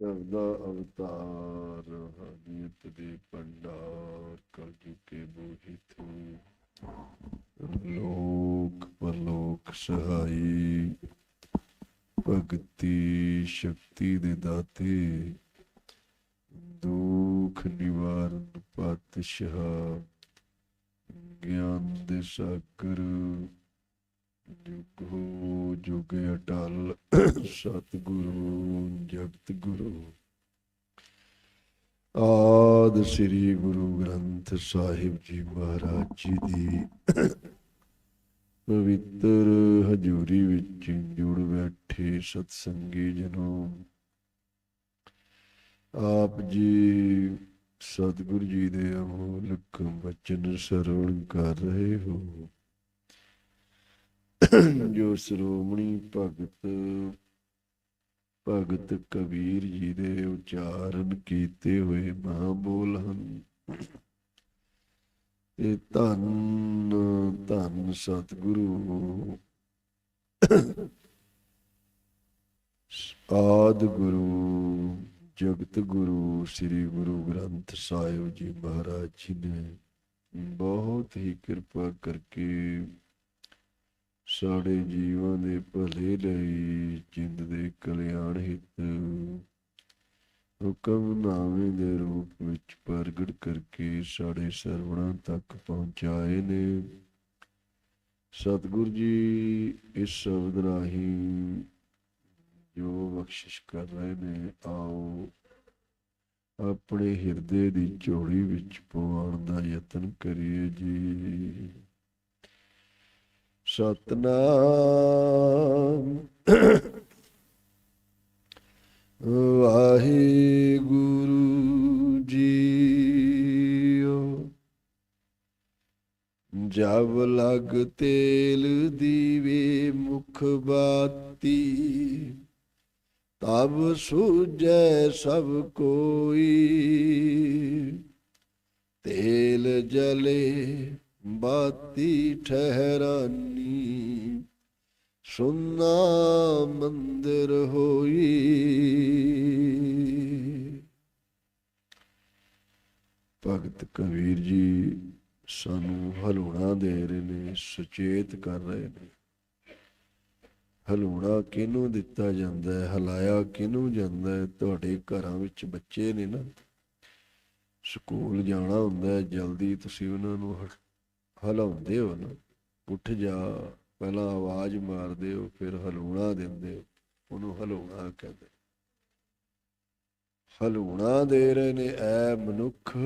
ਸ਼ਬਦਾ ਅਵਤਾਰ ਹਨੀਤ ਦੇ ਪੰਡਾਰ ਕਲਯੁਗ ਕੇ ਬੋਹਿ ਤੂੰ ਲੋਕ ਪਰਲੋਕ ਸਹਾਈ, ਭਗਤੀ ਸ਼ਕਤੀ ਦੇ ਦਾਤੇ, ਦੁਖ ਨਿਵਾਰਨ ਪਾਤਸ਼ਾਹ, ਗਿਆਨ ਦੇ ਸਾਗਰ। ਜੁਗੋ ਜੁਗ ਅਟਲ ਸਤਿਗੁਰੂ ਜਗਤ ਗੁਰੂ ਆਦ ਸ੍ਰੀ ਗੁਰੂ ਗ੍ਰੰਥ ਸਾਹਿਬ ਜੀ ਮਹਾਰਾਜ ਜੀ ਦੀ ਪਵਿੱਤਰ ਹਜ਼ੂਰੀ ਵਿੱਚ ਜੁੜ ਬੈਠੇ ਸਤਸੰਗੀ ਜਨੋ। ਆਪ ਜੀ ਸਤਿਗੁਰੂ ਜੀ ਦੇ ਅਮੋਲਕ ਬਚਨ ਸਰਵਣ ਕਰ ਰਹੇ ਹੋ। ਜੋ ਸ਼੍ਰੋਮਣੀ ਭਗਤ ਭਗਤ ਕਬੀਰ ਜੀ ਦੇ ਉਚਾਰਨ ਕੀਤੇ ਹੋਏ ਮਹਾਬੋਲ ਹਨ। ਇਹ ਧੰਨ ਧੰਨ ਸਤਿਗੁਰੂ ਆਦ ਗੁਰੂ, ਜਗਤ ਗੁਰੂ, ਸ੍ਰੀ ਗੁਰੂ ਗ੍ਰੰਥ ਸਾਹਿਬ ਜੀ ਮਹਾਰਾਜ ਜੀ ਨੇ ਬਹੁਤ ਹੀ ਕਿਰਪਾ ਕਰਕੇ ਸਾਡੇ ਜੀਵਾਂ ਦੇ ਭਲੇ ਲਈ ਜਿੰਦ ਦੇ ਕਲਿਆਣ ਹਿੱਤ ਹੁਕਮਨਾਮੇ ਦੇ ਰੂਪ ਵਿੱਚ ਪ੍ਰਗਟ ਕਰਕੇ ਸਾਡੇ ਸਰਵਣਾਂ ਤੱਕ ਪਹੁੰਚਾਏ ਨੇ। ਸਤਿਗੁਰ ਜੀ, ਇਸ ਸ਼ਬਦ ਰਾਹੀਂ ਜੋ ਬਖਸ਼ਿਸ਼ ਕਰ ਰਹੇ ਨੇ, ਆਓ ਆਪਣੇ ਹਿਰਦੇ ਦੀ ਝੋਲੀ ਵਿੱਚ ਪਵਾਉਣ ਦਾ ਯਤਨ ਕਰੀਏ ਜੀ। ਸਤਨਾਮ। ਵਾਹਿਗੁਰੂ ਜੀਓ। ਜਬ ਲਗ ਤੇਲ ਦੀਵੇ ਮੁਖ ਬਾਤੀ, ਤਬ ਸੂਝੈ ਸਭ ਕੋਈ। ਤੇਲ ਜਲੇ ਬਾਤੀ ਠਹਿਰਾਨੀ, ਸੁਨਾ ਮੰਦਰ ਹੋਈ। ਭਗਤ ਕਬੀਰ ਜੀ ਸਾਨੂੰ ਹਲੂਣਾ ਦੇ ਰਹੇ ਨੇ, ਸੁਚੇਤ ਕਰ ਰਹੇ ਨੇ। ਹਲੂਣਾ ਕਿਹਨੂੰ ਦਿੱਤਾ ਜਾਂਦਾ ਹੈ, ਹਲਾਇਆ ਕਿਹਨੂੰ ਜਾਂਦਾ ਹੈ? ਤੁਹਾਡੇ ਘਰਾਂ ਵਿੱਚ ਬੱਚੇ ਨੇ ਨਾ। ਸਕੂਲ ਜਾਣਾ ਹੁੰਦਾ ਹੈ, ਜਲਦੀ ਤੁਸੀਂ ਉਹਨਾਂ ਨੂੰ ਹ- ਹਲਾਉਂਦੇ ਹੋ ਨਾ, ਉੱਠ ਜਾ, ਪਹਿਲਾਂ ਆਵਾਜ਼ ਮਾਰਦੇ ਹੋ, ਫਿਰ ਹਲੂਣਾ ਦਿੰਦੇ ਹੋ, ਉਹਨੂੰ ਹਲੂਣਾ ਕਹਿੰਦੇ। ਹਲੂਣਾ ਦੇ ਰਹੇ ਨੇ, ਐ ਮਨੁੱਖ,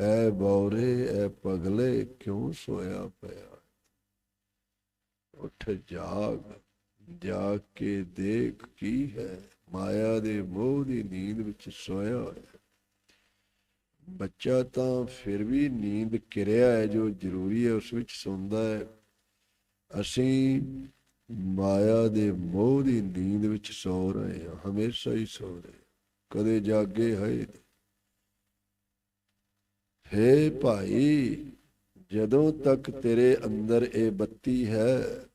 ਐ ਬੌਰੇ, ਐ ਪਗਲੇ ਕਿਉਂ ਸੋਇਆ ਪਿਆ? ਉੱਠ ਜਾਗ ਜਾਗ ਕੇ ਦੇਖ ਕੀ ਹੈ? ਮਾਇਆ ਦੇ ਮੋਹ ਦੀ ਨੀਂਦ ਵਿੱਚ ਸੋਇਆ ਹੋਇਆ। ਬੱਚਾ ਤਾਂ ਫਿਰ ਵੀ ਨੀਂਦ ਕਿਰਿਆ ਹੈ ਜੋ ਜ਼ਰੂਰੀ ਹੈ, ਉਸ ਵਿੱਚ ਸੌਂਦਾ ਹੈ। ਅਸੀਂ ਮਾਇਆ ਦੇ ਮੋਹ ਦੀ ਨੀਂਦ ਵਿੱਚ ਸੌ ਰਹੇ ਹਾਂ, ਹਮੇਸ਼ਾ ਹੀ ਸੌ ਰਹੇ ਕਦੇ ਜਾਗੇ ਹੈ ਹੈ ਭਾਈ, ਜਦੋਂ ਤੱਕ ਤੇਰੇ ਅੰਦਰ ਇਹ ਬੱਤੀ ਹੈ,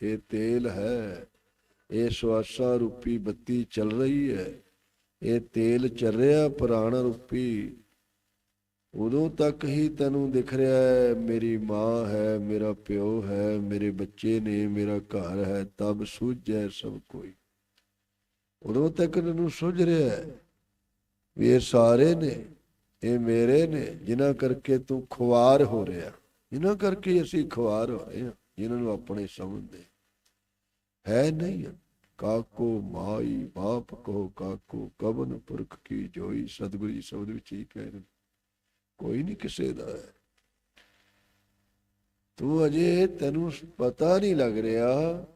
ਇਹ ਤੇਲ ਹੈ, ਇਹ ਸਵਾਸਾ ਰੂਪੀ ਬੱਤੀ ਚੱਲ ਰਹੀ ਹੈ, ਇਹ ਤੇਲ ਚੱਲ ਰਿਹਾ ਪ੍ਰਾਣ ਰੂਪੀ ਉਦੋਂ ਤੱਕ ਹੀ ਤੈਨੂੰ ਦਿਖ ਰਿਹਾ ਹੈ, ਮੇਰੀ ਮਾਂ ਹੈ, ਮੇਰਾ ਪਿਓ ਹੈ, ਮੇਰੇ ਬੱਚੇ ਨੇ, ਮੇਰਾ ਘਰ ਹੈ, ਤਬ ਸੂਝੈ ਸਭ ਕੋਈ। ਉਦੋਂ ਤੱਕ ਤੈਨੂੰ ਸੁਝ ਰਿਹਾ ਹੈ ਵੀ ਇਹ ਸਾਰੇ ਨੇ, ਇਹ ਮੇਰੇ ਨੇ, ਜਿਨ੍ਹਾਂ ਕਰਕੇ ਤੂੰ ਖੁਆਰ ਹੋ ਰਿਹਾ। ਇਹਨਾਂ ਕਰਕੇ ਅਸੀਂ ਖੁਆਰ ਹੋ ਰਹੇ ਹਾਂ, ਜਿਨ੍ਹਾਂ ਨੂੰ ਆਪਣੇ ਸਮਝਦੇ। ਹੈ ਨਹੀਂ, ਕਾਕੋ ਮਾਈ, ਬਾਪ ਕੋ ਕਾਕੋ, ਕਵਨ ਪੁਰਖ ਕੀ ਜੋਈ, ਸਤਿਗੁਰੂ ਜੀ ਸ਼ਬਦ ਵਿੱਚ ਹੀ ਕਹਿ ਰਹੇ ਕੋਈ ਨਹੀਂ ਕਿਸੇ ਦਾ। ਹੈ ਤੂੰ ਅਜੇ ਤੈਨੂੰ ਪਤਾ ਨਹੀਂ ਲੱਗ ਰਿਹਾ,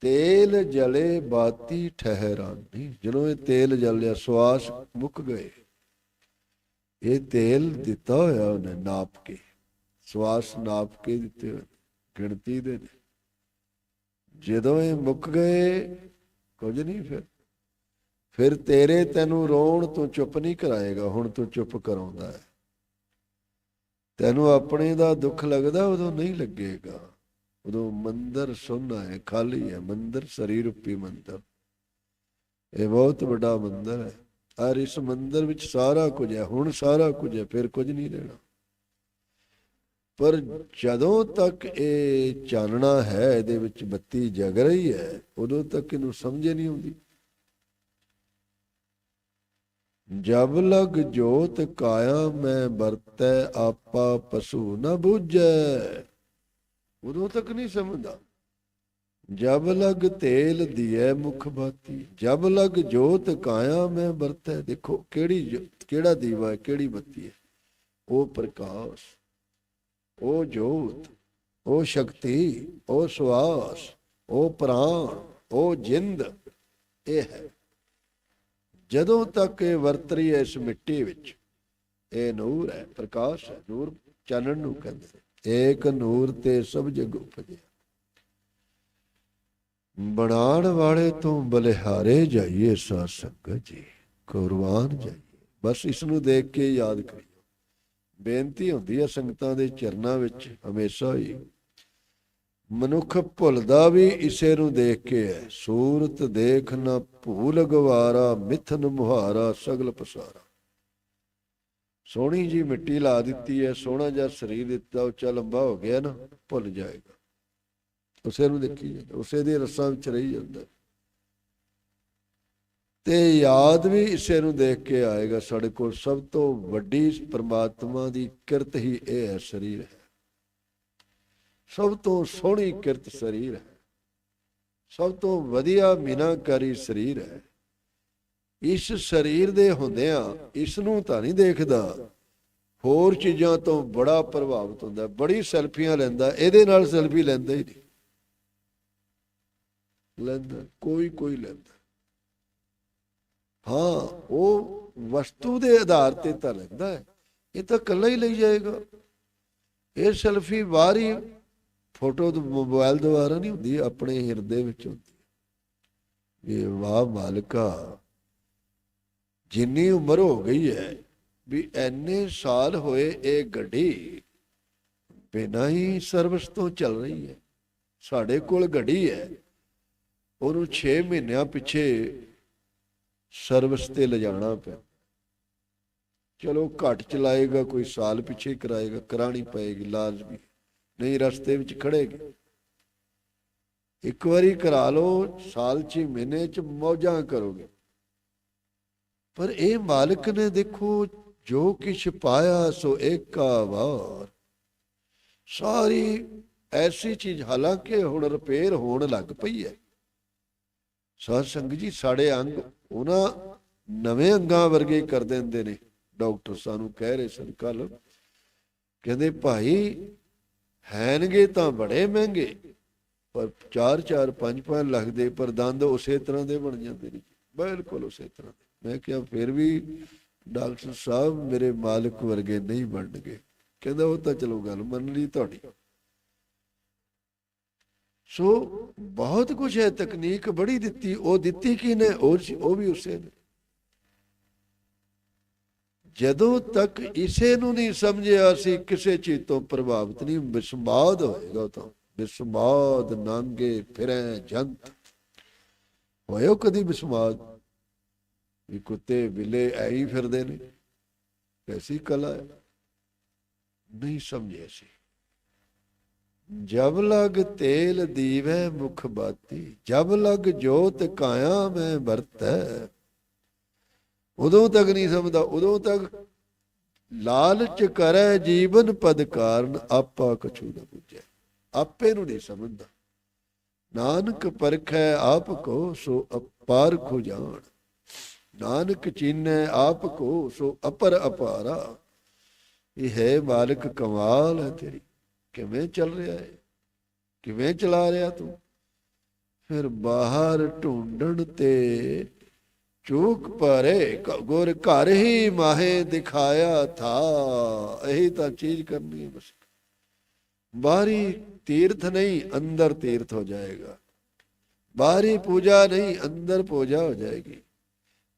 ਤੇਲ ਜਲੇ ਬਾਤੀ ਠਹਿਰਾਨੀ ਜਦੋਂ ਇਹ ਤੇਲ ਜਲਿਆ, ਸਵਾਸ ਮੁੱਕ ਗਏ। ਇਹ ਤੇਲ ਦਿੱਤਾ ਹੋਇਆ ਉਹਨੇ ਨਾਪ ਕੇ ਸਵਾਸ ਨਾਪ ਕੇ ਦਿੱਤੇ ਗਿਣਤੀ ਦੇ ਨੇ। ਜਦੋਂ ਇਹ ਮੁੱਕ ਗਏ, ਕੁਝ ਨਹੀਂ ਫਿਰ। ਫਿਰ ਤੇਰੇ ਤੈਨੂੰ ਰੋਣ ਤੋਂ ਚੁੱਪ ਨਹੀਂ ਕਰਾਏਗਾ, ਹੁਣ ਤੂੰ ਚੁੱਪ ਕਰਾਉਂਦਾ ਹੈ। ਤੈਨੂੰ ਆਪਣੇ ਦਾ ਦੁੱਖ ਲੱਗਦਾ ਉਦੋਂ ਨਹੀਂ ਲੱਗੇਗਾ। ਉਦੋਂ ਮੰਦਰ ਸੋਨਾ ਹੈ, ਖਾਲੀ ਹੈ, ਮੰਦਰ ਸਰੀਰ ਰੂਪੀ ਮੰਦਰ। ਇਹ ਬਹੁਤ ਵੱਡਾ ਮੰਦਰ ਹੈ। ਔਰ ਇਸ ਮੰਦਰ ਵਿੱਚ ਸਾਰਾ ਕੁਝ ਹੈ। ਹੁਣ ਸਾਰਾ ਕੁਝ ਹੈ, ਫਿਰ ਕੁਝ ਨਹੀਂ ਰਹਿਣਾ। ਪਰ ਜਦੋਂ ਤੱਕ ਇਹ ਚਾਨਣਾ ਹੈ, ਇਹਦੇ ਵਿੱਚ ਬੱਤੀ ਜਗ ਰਹੀ ਹੈ, ਉਦੋਂ ਤੱਕ ਇਹਨੂੰ ਸਮਝ ਨਹੀਂ ਆਉਂਦੀ। ਜਬ ਲਗ ਜੋਤ ਕਾਇਆ ਮੈਂ ਵਰਤੈ, ਆਪਾ ਪਸ਼ੂ ਨ ਬੁਝੈ। ਉਦੋਂ ਤੱਕ ਨਹੀਂ ਸਮਝਦਾ। ਜਬ ਲਗ ਤੇਲ ਦੀਏ ਮੁਖ ਬਾਤੀ ਜਬ ਲਗ ਜੋਤ ਕਾਇਆ ਮੈਂ ਵਰਤੈ। ਦੇਖੋ, ਕਿਹੜੀ ਜੋ- ਕਿਹੜਾ ਦੀਵਾ ਹੈ, ਕਿਹੜੀ ਬੱਤੀ ਹੈ? ਉਹ ਪ੍ਰਕਾਸ਼, ਉਹ ਜੋਤ, ਉਹ ਸ਼ਕਤੀ, ਉਹ ਸਵਾਸ ਉਹ ਪ੍ਰਾਣ, ਉਹ ਜਿੰਦ, ਇਹ ਹੈ। ਜਦੋਂ ਤੱਕ ਇਹ ਵਰਤ ਰਹੀ ਹੈ ਇਸ ਮਿੱਟੀ ਵਿੱਚ, ਇਹ ਨੂਰ ਹੈ, ਪ੍ਰਕਾਸ਼ ਹੈ, ਨੂਰ ਚਾਨਣ ਨੂੰ ਕਹਿੰਦੇ ਨੇ। ਨੂਰ ਤੇ ਸਭ ਜਗ ਉਪਜਿਆ। ਬਣਾਉਣ ਵਾਲੇ ਤੋਂ ਬਲਿਹਾਰੇ ਜਾਈਏ ਸਾਧ ਸੰਗਤ ਜੀ, ਕੁਰਬਾਨ ਜਾਈਏ। ਬਸ ਇਸ ਨੂੰ ਦੇਖ ਕੇ ਯਾਦ ਕਰੀਓ। ਬੇਨਤੀ ਹੁੰਦੀ ਹੈ ਸੰਗਤਾਂ ਦੇ ਚਰਨਾਂ ਵਿੱਚ ਹਮੇਸ਼ਾ ਹੀ ਮਨੁੱਖ ਭੁੱਲਦਾ ਵੀ ਇਸੇ ਨੂੰ ਦੇਖ ਕੇ ਹੈ। ਸੂਰਤ ਦੇਖ ਨਾ ਭੂਲ ਗਵਾਰਾ, ਮਿਥਨ ਮੁਹਾਰਾ, ਸਗਲ ਪਸਾਰਾ। ਸੋਹਣੀ ਜੀ ਮਿੱਟੀ ਲਾ ਦਿੱਤੀ ਹੈ, ਸੋਹਣਾ ਜਿਹਾ ਸਰੀਰ ਦਿੱਤਾ ਉੱਚਾ ਲੰਬਾ ਹੋ ਗਿਆ ਨਾ, ਭੁੱਲ ਜਾਏਗਾ। ਉਸੇ ਨੂੰ ਦੇਖੀ ਜਾਂਦਾ, ਉਸੇ ਦੀ ਰਸਾਂ ਵਿੱਚ ਰਹੀ ਜਾਂਦਾ। ਤੇ ਯਾਦ ਵੀ ਇਸੇ ਨੂੰ ਦੇਖ ਕੇ ਆਏਗਾ, ਸਾਡੇ ਕੋਲ ਸਭ ਤੋਂ ਵੱਡੀ ਪ੍ਰਮਾਤਮਾ ਦੀ ਕਿਰਤ ਹੀ ਇਹ ਹੈ, ਸਰੀਰ ਹੈ। ਸਭ ਤੋਂ ਸੋਹਣੀ ਕਿਰਤ ਸਰੀਰ ਹੈ। ਸਭ ਤੋਂ ਵਧੀਆ ਮੀਨਾਕਾਰੀ ਸਰੀਰ ਹੈ। ਇਸ ਸਰੀਰ ਦੇ ਹੁੰਦਿਆਂ ਇਸ ਨੂੰ ਤਾਂ ਨਹੀਂ ਦੇਖਦਾ। ਹੋਰ ਚੀਜ਼ਾਂ ਤੋਂ ਬੜਾ ਪ੍ਰਭਾਵਿਤ ਹੁੰਦਾ। ਬੜੀ ਸੈਲਫੀਆਂ ਲੈਂਦਾ। ਇਹਦੇ ਨਾਲ ਸੈਲਫੀ ਲੈਂਦਾ ਹੀ ਨਹੀਂ। ਲੈਂਦਾ, ਕੋਈ ਕੋਈ ਲੈਂਦਾ। ਹਾਂ, ਉਹ ਵਸਤੂ ਦੇ ਆਧਾਰ ਤੇ ਤਾਂ ਲੈਂਦਾ ਹੈ। ਇਹ ਤਾਂ ਇਕੱਲਾ ਹੀ ਲਈ ਜਾਏਗਾ। ਇਹ ਸੈਲਫੀ ਬਾਹਰੀ ਫੋਟੋ ਮੋਬਾਈਲ ਦੁਆਰਾ ਨਹੀਂ ਹੁੰਦੀ, ਆਪਣੇ ਹਿਰਦੇ ਵਿੱਚ ਹੁੰਦੀ ਇਹ ਵਾਹ ਮਾਲਕਾ, ਜਿੰਨੀ ਉਮਰ ਹੋ ਗਈ ਹੈ, ਵੀ ਐਨੇ ਸਾਲ ਹੋਏ ਇਹ ਗੱਡੀ ਬਿਨਾਂ ਹੀ ਸਰਵਿਸ ਤੋਂ ਚੱਲ ਰਹੀ ਹੈ। ਸਾਡੇ ਕੋਲ ਗੱਡੀ ਹੈ, ਉਹਨੂੰ 6 ਮਹੀਨਿਆਂ ਪਿੱਛੇ ਸਰਵਿਸ ਤੇ ਲਿਜਾਣਾ ਪਿਆ। ਚਲੋ ਘੱਟ ਚਲਾਏਗਾ, ਕੋਈ ਸਾਲ ਪਿੱਛੇ ਕਰਾਏਗਾ, ਕਰਾਣੀ ਪਏਗੀ, ਲਾਜ਼ਮੀ ਨਹੀਂ, ਰਸਤੇ ਵਿੱਚ ਖੜੇਗੀ ਇੱਕ ਵਾਰੀ ਕਰਾ ਲਓ, ਸਾਲ 'ਚ ਮਹੀਨੇ 'ਚ ਮੌਜਾਂ ਕਰੋਗੇ। ਪਰ ਇਹ ਮਾਲਕ ਨੇ ਦੇਖੋ, ਜੋ ਕਿਛ ਪਾਇਆ, ਸੋ ਏਕਾ ਵਾਰ। ਸਾਰੀ ਐਸੀ ਚੀਜ਼, ਹਾਲਾਂਕਿ ਹੁਣ ਰਿਪੇਅਰ ਹੋਣ ਲੱਗ ਪਈ ਹੈ। ਸਾਧ ਸੰਗਤ ਜੀ, ਸਾਡੇ ਅੰਗ ਉਹਨਾਂ ਨਵੇਂ ਅੰਗਾਂ ਵਰਗੇ ਕਰ ਦਿੰਦੇ ਨੇ। ਡਾਕਟਰ ਸਾਨੂੰ ਕਹਿ ਰਹੇ ਸਨ ਕੱਲ ਕਹਿੰਦੇ, ਭਾਈ ਹੈਨਗੇ ਤਾਂ ਬੜੇ ਮਹਿੰਗੇ, ਪਰ 4 4 5 5 ਲੱਖ ਦੇ ਪਰ ਦੰਦ ਉਸੇ ਤਰ੍ਹਾਂ ਦੇ ਬਣ ਜਾਂਦੇ ਨੇ ਬਿਲਕੁਲ ਉਸੇ ਤਰ੍ਹਾਂ ਮੈਂ ਕਿਹਾ ਫਿਰ ਵੀ ਡਾਕਟਰ ਸਾਹਿਬ ਮੇਰੇ ਮਾਲਕ ਵਰਗੇ ਨਹੀਂ ਬਣਨਗੇ। ਕਹਿੰਦਾ ਉਹ ਤਾਂ ਚਲੋ ਗੱਲ ਮੰਨ ਲਈ ਤੁਹਾਡੀ। ਸੋ ਬਹੁਤ ਕੁਝ ਹੈ, ਤਕਨੀਕ ਬੜੀ ਦਿੱਤੀ, ਉਹ ਦਿੱਤੀ ਕਿਨੇ ਉਹ ਉਹ ਵੀ ਉਸੇ ਨੇ। ਜਦੋਂ ਤੱਕ ਇਸੇ ਨੂੰ ਨਹੀਂ ਸਮਝਿਆ ਅਸੀਂ ਕਿਸੇ ਚੀਜ਼ ਤੋਂ ਪ੍ਰਭਾਵਿਤ ਨਹੀਂ ਵਿਸਮਾਦ ਹੋਏਗਾ ਤਾਂ। ਵਿਸਮਾਦ ਨਾਂਗੇ ਫਿਰੈ ਜੰਤ। ਹੋਇਓ ਕਦੀ ਵਿਸਮਾਦ ਵੀ ਕੁੱਤੇ, ਬਿੱਲੇ ਐ ਫਿਰਦੇ ਨੇ। ਕੈਸੀ ਕਲਾ ਹੈ। ਨਹੀਂ ਸਮਝੇ ਸੀ। ਜਬ ਲਗ ਤੇਲ ਦੀਵੈ ਮੁਖ ਬਾਤੀ, ਜਬ ਲਗ ਜੋਤ ਕਾਇਆ ਮੈਂ ਵਰਤੈ ਉਦੋਂ ਤੱਕ ਨਹੀਂ ਸਮਝਦਾ, ਉਦੋਂ ਤੱਕ ਲਾਲਚ ਕਰੈ ਜੀਵਨ ਪਦ ਕਾਰਨ ਆਪਾ ਕਛੂ ਨ ਬੁਝੈ ਆਪੇ ਨੂੰ ਨਹੀਂ ਸਮਝਦਾ। ਨਾਨਕ ਪਰਖੈ ਆਪ ਕੋ ਸੋ ਅਪਾਰ ਖੋ ਜਾਣ। ਨਾਨਕ ਚੀਨੈ ਆਪ ਕੋ ਸੋ ਅਪਰ ਅਪਾਰਾ। ਇਹ ਹੈ ਮਾਲਕ ਕਮਾਲ ਹੈ ਤੇਰੀ। ਕਿਵੇਂ ਚੱਲ ਰਿਹਾ ਹੈ ਕਿਵੇਂ ਚਲਾ ਰਿਹਾ ਤੂੰ? ਫਿਰ ਬਾਹਰ ਢੂੰਡਣ ਤੇ ਚੂਕ ਭਰੇ ਗੁਰ ਘਰ ਹੀ ਮਾਹੇ ਦਿਖਾਇਆ ਥਾ। ਇਹੀ ਤਾਂ ਚੀਜ਼ ਕਰਨੀ ਹੈ ਬਸ। ਬਾਹਰੀ ਤੀਰਥ ਨਹੀਂ, ਅੰਦਰ ਤੀਰਥ ਹੋ ਜਾਏਗਾ। ਬਾਹਰੀ ਪੂਜਾ ਨਹੀਂ, ਅੰਦਰ ਪੂਜਾ ਹੋ ਜਾਏਗੀ।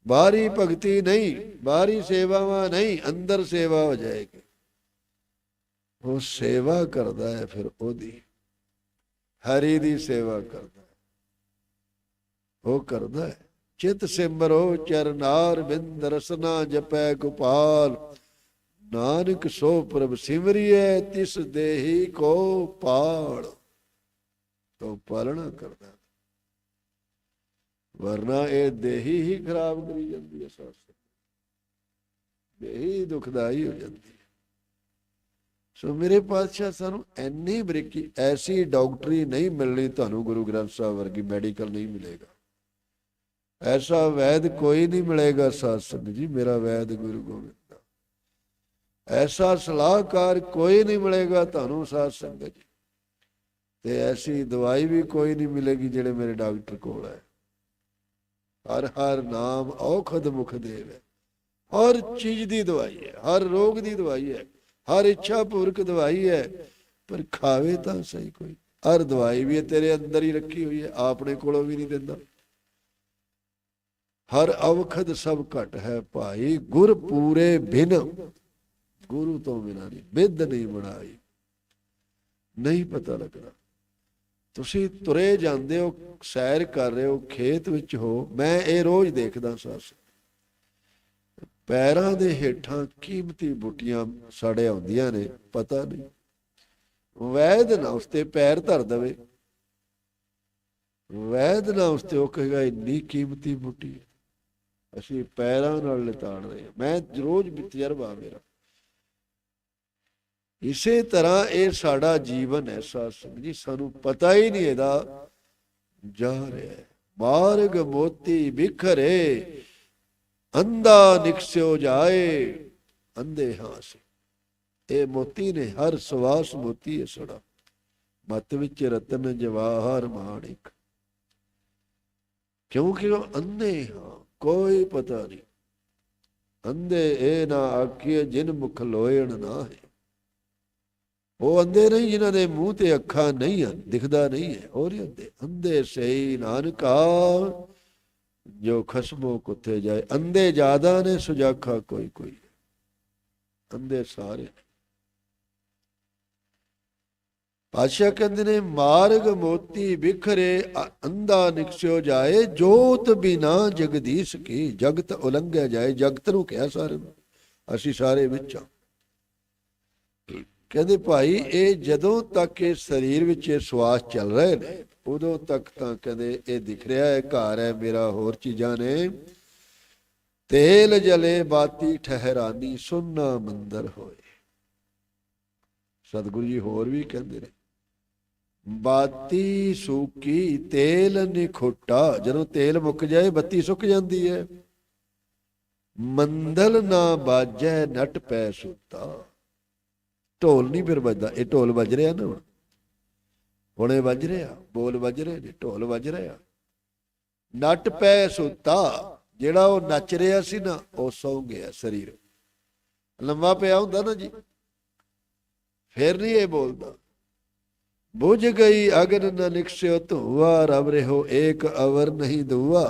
ਬਾਹਰੀ ਭਗਤੀ ਨਹੀਂ ਬਾਹਰੀ ਸੇਵਾਵਾਂ ਨਹੀਂ, ਅੰਦਰ ਸੇਵਾ ਹੋ ਜਾਏਗੀ। ਉਹ ਸੇਵਾ ਕਰਦਾ ਹੈ ਫਿਰ ਉਹਦੀ। ਹਰੀ ਦੀ ਸੇਵਾ ਕਰਦਾ ਹੈ। ਉਹ ਕਰਦਾ ਹੈ। ਚਿਤ ਸਿਮਰੋ ਚਰਨਾਰ ਬਿੰਦ ਰਸਨਾ ਜਪੈ ਗੋਪਾਲ। ਨਾਨਕ ਸੋ ਪ੍ਰਭ ਸਿਮਰਿਐ, ਤਿਸ ਦੇਹੀ ਕੋ ਪਾਲ। ਤੋ ਪਾਲਣਾ ਕਰਦਾ। ਵਰਨਾ ਇਹ ਦੇਹੀ ਹੀ ਖਰਾਬ ਕਰੀ ਜਾਂਦੀ ਹੈ ਸਾਸ। ਦੇਹੀ ਦੁਖਦਾਈ ਹੋ ਜਾਂਦੀ ਹੈ। ਸੋ ਮੇਰੇ ਪਾਤਸ਼ਾਹ, ਸਾਨੂੰ ਐਨੀ ਬਰੀਕੀ, ਐਸੀ ਡਾਕਟਰੀ ਨਹੀਂ ਮਿਲਣੀ ਤੁਹਾਨੂੰ ਗੁਰੂ ਗ੍ਰੰਥ ਸਾਹਿਬ ਵਰਗੀ ਮੈਡੀਕਲ ਨਹੀਂ ਮਿਲੇਗਾ। ਐਸਾ ਵੈਦ ਕੋਈ ਨਹੀਂ ਮਿਲੇਗਾ ਸਾਧ ਸੰਗਤ ਜੀ, ਮੇਰਾ ਵੈਦ ਗੁਰੂ ਗੋਬਿੰਦ ਐਸਾ ਸਲਾਹਕਾਰ ਕੋਈ ਨਹੀਂ ਮਿਲੇਗਾ ਤੁਹਾਨੂੰ ਸਾਧ ਸੰਗਤ ਜੀ। ਤੇ ਐਸੀ ਦਵਾਈ ਵੀ ਕੋਈ ਨਹੀਂ ਮਿਲੇਗੀ ਜਿਹੜੇ ਮੇਰੇ ਡਾਕਟਰ ਕੋਲ ਹੈ। ਹਰ ਹਰ ਨਾਮ ਔਖਦ ਮੁਖ ਦੇਵ। ਹੈ ਹਰ ਚੀਜ਼ ਦੀ ਦਵਾਈ ਹੈ, ਹਰ ਰੋਗ ਦੀ ਦਵਾਈ ਹੈ, ਹਰ ਇੱਛਾ ਪੂਰਕ ਦਵਾਈ ਹੈ, ਪਰ ਖਾਵੇ ਤਾਂ ਸਹੀ ਕੋਈ। ਹਰ ਦਵਾਈ ਵੀ ਤੇਰੇ ਅੰਦਰ ਹੀ ਰੱਖੀ ਹੋਈ ਹੈ ਆਪਣੇ ਕੋਲੋਂ ਵੀ ਨਹੀਂ ਦਿੰਦਾ। ਹਰ ਅਵਖਦ ਸਭ ਘਟ ਹੈ ਭਾਈ, ਗੁਰ ਪੂਰੇ ਬਿਨ। ਗੁਰੂ ਤੋਂ ਬਿਨਾਂ ਨਹੀਂ, ਬਿੱਦ ਨਹੀਂ ਬਣਾਈ। ਨਹੀਂ ਪਤਾ ਲੱਗਦਾ ਤੁਸੀਂ ਤੁਰੇ ਜਾਂਦੇ ਹੋ, ਸੈਰ ਕਰ ਰਹੇ ਹੋ, ਖੇਤ ਵਿੱਚ ਹੋ, ਮੈਂ ਇਹ ਰੋਜ਼ ਦੇਖਦਾ ਸਾਸ। ਪੈਰਾਂ ਦੇ ਹੇਠਾਂ ਕੀਮਤੀ ਬੁੱਟੀਆਂ ਸੜੇ ਆਉਂਦੀਆਂ ਨੇ, ਪਤਾ ਨਹੀਂ। ਵੈਦ ਨਾ ਉਸ ਪੈਰ ਧਰ ਦਵੇ। ਵੈਦ ਨਾ ਉਸ ਉਹ ਕਹੇਗਾ, ਇੰਨੀ ਕੀਮਤੀ ਬੁੱਟੀ ਅਸੀਂ ਪੈਰਾਂ ਨਾਲ ਲਿਤਾੜ ਰਹੇ ਮੈਂ ਰੋਜ਼ ਤਜਰਬਾ ਮੇਰਾ। ਇਸੇ ਤਰ੍ਹਾਂ ਇਹ ਸਾਡਾ ਜੀਵਨ ਐਸਾ ਸਾਧ ਜੀ। ਸਾਨੂੰ ਪਤਾ ਹੀ ਨਹੀਂ ਇਹਦਾ ਜਾ ਰਿਹਾ ਮਾਰਗ ਮੋਤੀ ਬਿਖਰੇ, ਅੰਧਾ ਨਿਕਸਿਓ ਜਾਏ, ਅੰਧੇ ਹਾਸ ਇਹ ਮੋਤੀ ਨੇ ਹਰ ਸਵਾਸ ਮੋਤੀ ਹੈ ਸੜਾ ਮਤ ਵਿੱਚ ਰਤਨ ਜਵਾਹਰ ਮਾਣਿਕ। ਕਿਉਂਕਿ ਉਹ ਅੰਧੇ ਹਾਂ। ਕੋਈ ਪਤਾ ਨਹੀਂ। ਅੰਧੇ ਇਹ ਨਾ ਆਖੀਏ ਜਿਨ ਮੁਖ ਲੋਇਣ ਨਾ ਹੈ ਉਹ ਅੰਧੇ ਨਹੀਂ, ਜਿਨ੍ਹਾਂ ਦੇ ਮੂੰਹ ਤੇ ਅੱਖਾਂ ਨਹੀਂ ਹਨ, ਦਿਖਦਾ ਨਹੀਂ ਹੈ। ਔਰ ਇਹ ਅੰਧੇ। ਅੰਦੇ ਸਹੀ ਨਾਨਕਾ, ਜੋ ਖਸਮੋ ਕੁੱਥੇ ਜਾਏ। ਅੰਦੇ ਜ਼ਿਆਦਾ ਨੇ, ਸੁਜਾਖਾ ਕੋਈ ਕੋਈ। ਅੰਦੇ ਸਾਰੇ ਪਾਸ਼ਾ ਕਹਿੰਦੇ ਨੇ, ਮਾਰਗ ਮੋਤੀ ਵਿਖਰੇ ਅੰਧਾ ਨਿਕਸਿਓ ਜਾਏ, ਜੋਤ ਬਿਨਾ ਜਗਦੀਸ਼ ਕੀ, ਜਗਤ ਉਲੰਘਿਆ ਜਾਏ, ਜਗਤ ਨੂੰ ਕਿਹਾ ਸਾਰੇ ਨੂੰ, ਅਸੀਂ ਸਾਰੇ ਵਿੱਚ ਕਹਿੰਦੇ, ਭਾਈ, ਇਹ ਜਦੋਂ ਤੱਕ ਇਹ ਸਰੀਰ ਵਿੱਚ ਇਹ ਸਵਾਸ ਚੱਲ ਰਹੇ ਨੇ, ਉਦੋਂ ਤੱਕ ਤਾਂ ਕਹਿੰਦੇ, ਇਹ ਦਿਖ ਰਿਹਾ ਹੈ, ਘਰ ਹੈ, ਮੇਰਾ ਹੋਰ ਚੀਜ਼ਾਂ ਨੇ। ਤੇਲ ਜਲੇ ਬਾਤੀ ਠਹਿਰਾਨੀ, ਸੁੰਨਾ ਮੰਦਰ ਹੋਏ। ਸਤਿਗੁਰੂ ਜੀ ਹੋਰ ਵੀ ਕਹਿੰਦੇ ਨੇ। ਬਾਤੀ ਸੂਕੀ, ਤੇਲ ਨਿਖੋਟਾ ਜਦੋਂ ਤੇਲ ਮੁੱਕ ਜਾਏ, ਬੱਤੀ ਸੁੱਕ ਜਾਂਦੀ ਹੈ ਮੰਦਲ ਨਾ ਬਾਜੈ, ਨਟ ਪੈ ਸੁੱਤਾ। ਢੋਲ ਨਹੀਂ ਫਿਰ ਵੱਜਦਾ। ਇਹ ਢੋਲ ਵੱਜ ਰਿਹਾ ਨਾ ਹੁਣ। ਹੁਣ ਵੱਜ ਰਿਹਾ। ਬੋਲ ਵੱਜ ਰਹੇ ਨੇ, ਢੋਲ ਵੱਜ ਰਿਹਾ। ਨਟ ਪੈ ਸੁਤਾ। ਜਿਹੜਾ ਉਹ ਨੱਚ ਰਿਹਾ ਸੀ ਨਾ, ਉਹ ਸੌਂ ਗਿਆ ਸਰੀਰ। ਲੰਮਾ ਪਿਆ ਹੁੰਦਾ ਨਾ ਜੀ। ਫਿਰ ਨਹੀਂ ਇਹ ਬੋਲਦਾ। ਬੁਝ ਗਈ ਅਗਨ ਨ ਨਿਕਸਿਓ ਧੂਆ ਰਬ ਰਹੋ ਏਕ ਅਵਰ ਨਹੀਂ ਦੁਆ।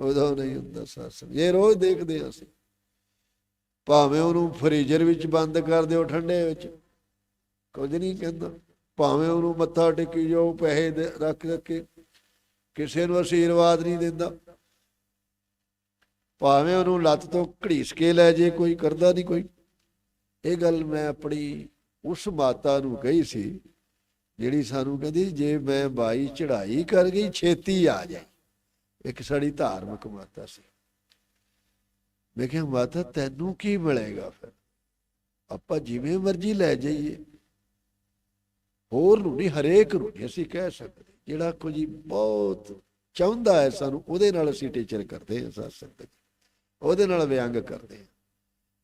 ਉਦੋਂ ਨਹੀਂ ਹੁੰਦਾ ਸਾਸਨ। ਇਹ ਰੋਜ਼ ਦੇਖਦੇ ਅਸੀਂ। ਭਾਵੇਂ ਉਹਨੂੰ ਫਰੀਜ਼ਰ ਵਿੱਚ ਬੰਦ ਕਰ ਦਿਓ ਠੰਡੇ ਵਿੱਚ। ਕੁਝ ਨਹੀਂ ਕਹਿੰਦਾ। ਭਾਵੇਂ ਉਹਨੂੰ ਮੱਥਾ ਟੇਕੀ ਜਾਓ, ਪੈਸੇ ਦੇ- ਰੱਖ ਰੱਖੇ ਕਿਸੇ ਨੂੰ ਅਸ਼ੀਰਵਾਦ ਨਹੀਂ ਦਿੰਦਾ। ਭਾਵੇਂ ਉਹਨੂੰ ਲੱਤ ਤੋਂ ਘੜੀਸ ਕੇ ਲੈ ਜੇ, ਕੋਈ ਕਰਦਾ ਨਹੀਂ ਕੋਈ। ਇਹ ਗੱਲ ਮੈਂ ਆਪਣੀ ਉਸ ਮਾਤਾ ਨੂੰ ਕਹੀ ਸੀ। ਜਿਹੜੀ ਸਾਨੂੰ ਕਹਿੰਦੀ, ਜੇ ਮੈਂ ਬਾਈ ਚੜਾਈ ਕਰ ਗਈ, ਛੇਤੀ ਆ ਜਾਈ। ਇੱਕ ਸਾਡੀ ਧਾਰਮਿਕ ਮਾਤਾ ਸੀ। ਮੈਂ ਕਿਹਾ, ਮਾਤਾ, ਤੈਨੂੰ ਕੀ ਮਿਲੇਗਾ ਫਿਰ? ਆਪਾਂ ਜਿਵੇਂ ਮਰਜ਼ੀ ਲੈ ਜਾਈਏ। ਹੋਰ ਨੂੰ ਨਹੀਂ, ਹਰੇਕ ਨੂੰ ਅਸੀਂ ਕਹਿ ਸਕਦੇ। ਜਿਹੜਾ ਕੋਈ ਬਹੁਤ ਚਾਹੁੰਦਾ ਹੈ ਸਾਨੂੰ, ਉਹਦੇ ਨਾਲ ਅਸੀਂ ਟੀਚਰ ਕਰਦੇ ਹਾਂ ਸਾਥ ਸੰਗਤ ਉਹਦੇ ਨਾਲ ਵਿਅੰਗ ਕਰਦੇ ਹਾਂ।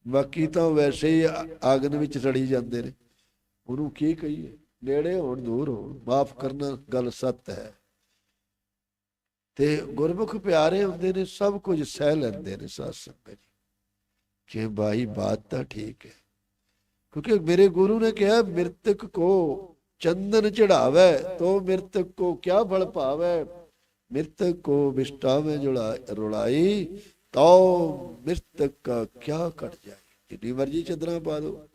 ਬਾਕੀ ਤਾਂ ਵੈਸੇ ਹੀ ਆਗਨ ਵਿੱਚ ਸੜੀ ਜਾਂਦੇ ਨੇ। ਉਹਨੂੰ ਕੀ ਕਹੀਏ? ਨੇੜੇ ਹੋਣ, ਦੂਰ ਹੋਣ, ਮਾਫ ਕਰਨਾ ਗੱਲ ਸੱਤ ਹੈ। ਤੇ ਗੁਰਮੁਖ ਪਿਆਰੇ ਹੁੰਦੇ ਨੇ, ਸਭ ਕੁਝ ਸਹਿ ਲੈਂਦੇ ਨੇ ਸਾਧ ਸੰਗਤ ਜੀ। ਕਿ ਭਾਈ ਬਾਤ ਤਾਂ ਠੀਕ ਹੈ। ਕਿਉਂਕਿ ਮੇਰੇ ਗੁਰੂ ਨੇ ਕਿਹਾ, ਮਿਰਤਕ ਕੋ ਚੰਦਨ ਚੜਾਵੇ, ਤੋ ਮਿਰਤਕ ਕੋ ਕਿਆ ਫਲ ਪਾਵੇ। ਮਿਰਤਕ ਕੋ ਵਿਸ਼ਟਾਵੇ ਜੁੜਾ ਰੁਲਾਈ, ਤੋ ਮਿਰਤਕ ਕਾ ਕਿਆ ਕਟ ਜਾਏ। ਜਿੰਨੀ ਮਰਜ਼ੀ ਚੰਦਰਾ ਪਾ ਦੋ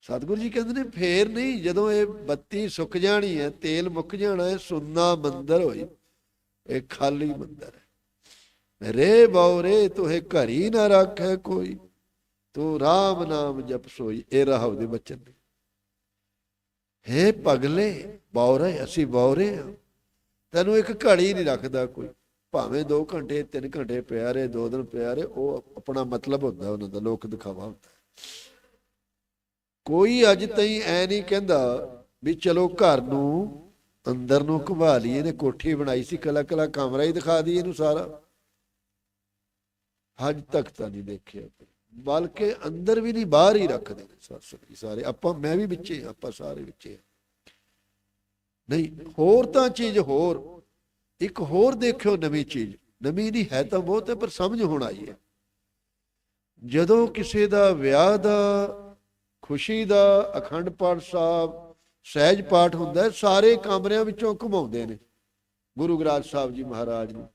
ਸਤਿਗੁਰੂ ਜੀ ਕਹਿੰਦੇ ਨੇ, ਫੇਰ ਨਹੀਂ, ਜਦੋਂ ਇਹ ਬੱਤੀ ਸੁੱਕ ਜਾਣੀ ਹੈ, ਤੇਲ ਮੁੱਕ ਜਾਣਾ ਹੈ, ਸੁੰਨਾ ਮੰਦਰ ਹੋਈ। ਇਹ ਖਾਲੀ ਮੰਦਰ ਹੈ। ਰੇ ਬੌਰੇ ਤੁਹੇ ਘਰੀ ਨਾ ਰੱਖੈ ਕੋਈ। ਤੂੰ ਰਾਮ ਨਾਮ ਜਪ ਸੋਈ। ਇਹ ਰਾਹਵ ਦੇ ਬਚਨ ਨੇ। ਹੇ ਪਗਲੇ ਬੌਰੇ ਅਸੀਂ ਬੌਰੇ ਆ ਤੈਨੂੰ ਇੱਕ ਘੜੀ ਨਹੀਂ ਰੱਖਦਾ ਕੋਈ। ਭਾਵੇਂ 2 ਘੰਟੇ 3 ਘੰਟੇ ਪਿਆ ਰਹੇ 2 ਦਿਨ ਪਿਆ ਰਹੇ, ਉਹ ਆਪਣਾ ਮਤਲਬ ਹੁੰਦਾ, ਉਹਨਾਂ ਦਾ ਲੋਕ ਦਿਖਾਵਾ ਹੁੰਦਾ। ਕੋਈ ਅੱਜ ਤਾਈਂ ਐ ਨਹੀਂ ਕਹਿੰਦਾ ਵੀ ਚਲੋ ਘਰ ਨੂੰ, ਅੰਦਰ ਨੂੰ ਘੁਮਾ ਲਈਏ ਨੇ ਕੋਠੀ ਬਣਾਈ ਸੀ ਕਲਾ ਕਲਾ ਕਮਰਾ ਹੀ ਦਿਖਾ ਦਈਏ ਇਹਨੂੰ ਸਾਰਾ। ਅੱਜ ਤੱਕ ਤਾਂ ਨਹੀਂ ਦੇਖਿਆ। ਬਲਕਿ ਅੰਦਰ ਵੀ ਨਹੀਂ, ਬਾਹਰ ਹੀ ਰੱਖਦੇ ਨੇ ਸਾਰੇ ਆਪਾਂ, ਮੈਂ ਵੀ ਵਿੱਚੇ ਆਪਾਂ ਸਾਰੇ ਵਿੱਚੇ ਨਹੀਂ, ਹੋਰ ਤਾਂ ਚੀਜ਼ ਹੋਰ। ਇੱਕ ਹੋਰ ਦੇਖਿਓ ਨਵੀਂ ਚੀਜ਼। ਨਵੀਂ ਨਹੀਂ ਹੈ ਤਾਂ ਬਹੁਤ ਹੈ, ਪਰ ਸਮਝ ਹੁਣ ਆਈ ਹੈ। ਜਦੋਂ ਕਿਸੇ ਦਾ ਵਿਆਹ ਦਾ ਖੁਸ਼ੀ ਦਾ ਅਖੰਡ ਪਾਠ ਸਾਹਿਬ, ਸਹਿਜ ਪਾਠ ਹੁੰਦਾ ਸਾਰੇ ਕਮਰਿਆਂ ਵਿੱਚੋਂ ਘੁਮਾਉਂਦੇ ਨੇ, ਗੁਰੂ ਗ੍ਰੰਥ ਸਾਹਿਬ ਜੀ ਮਹਾਰਾਜ ਨੂੰ।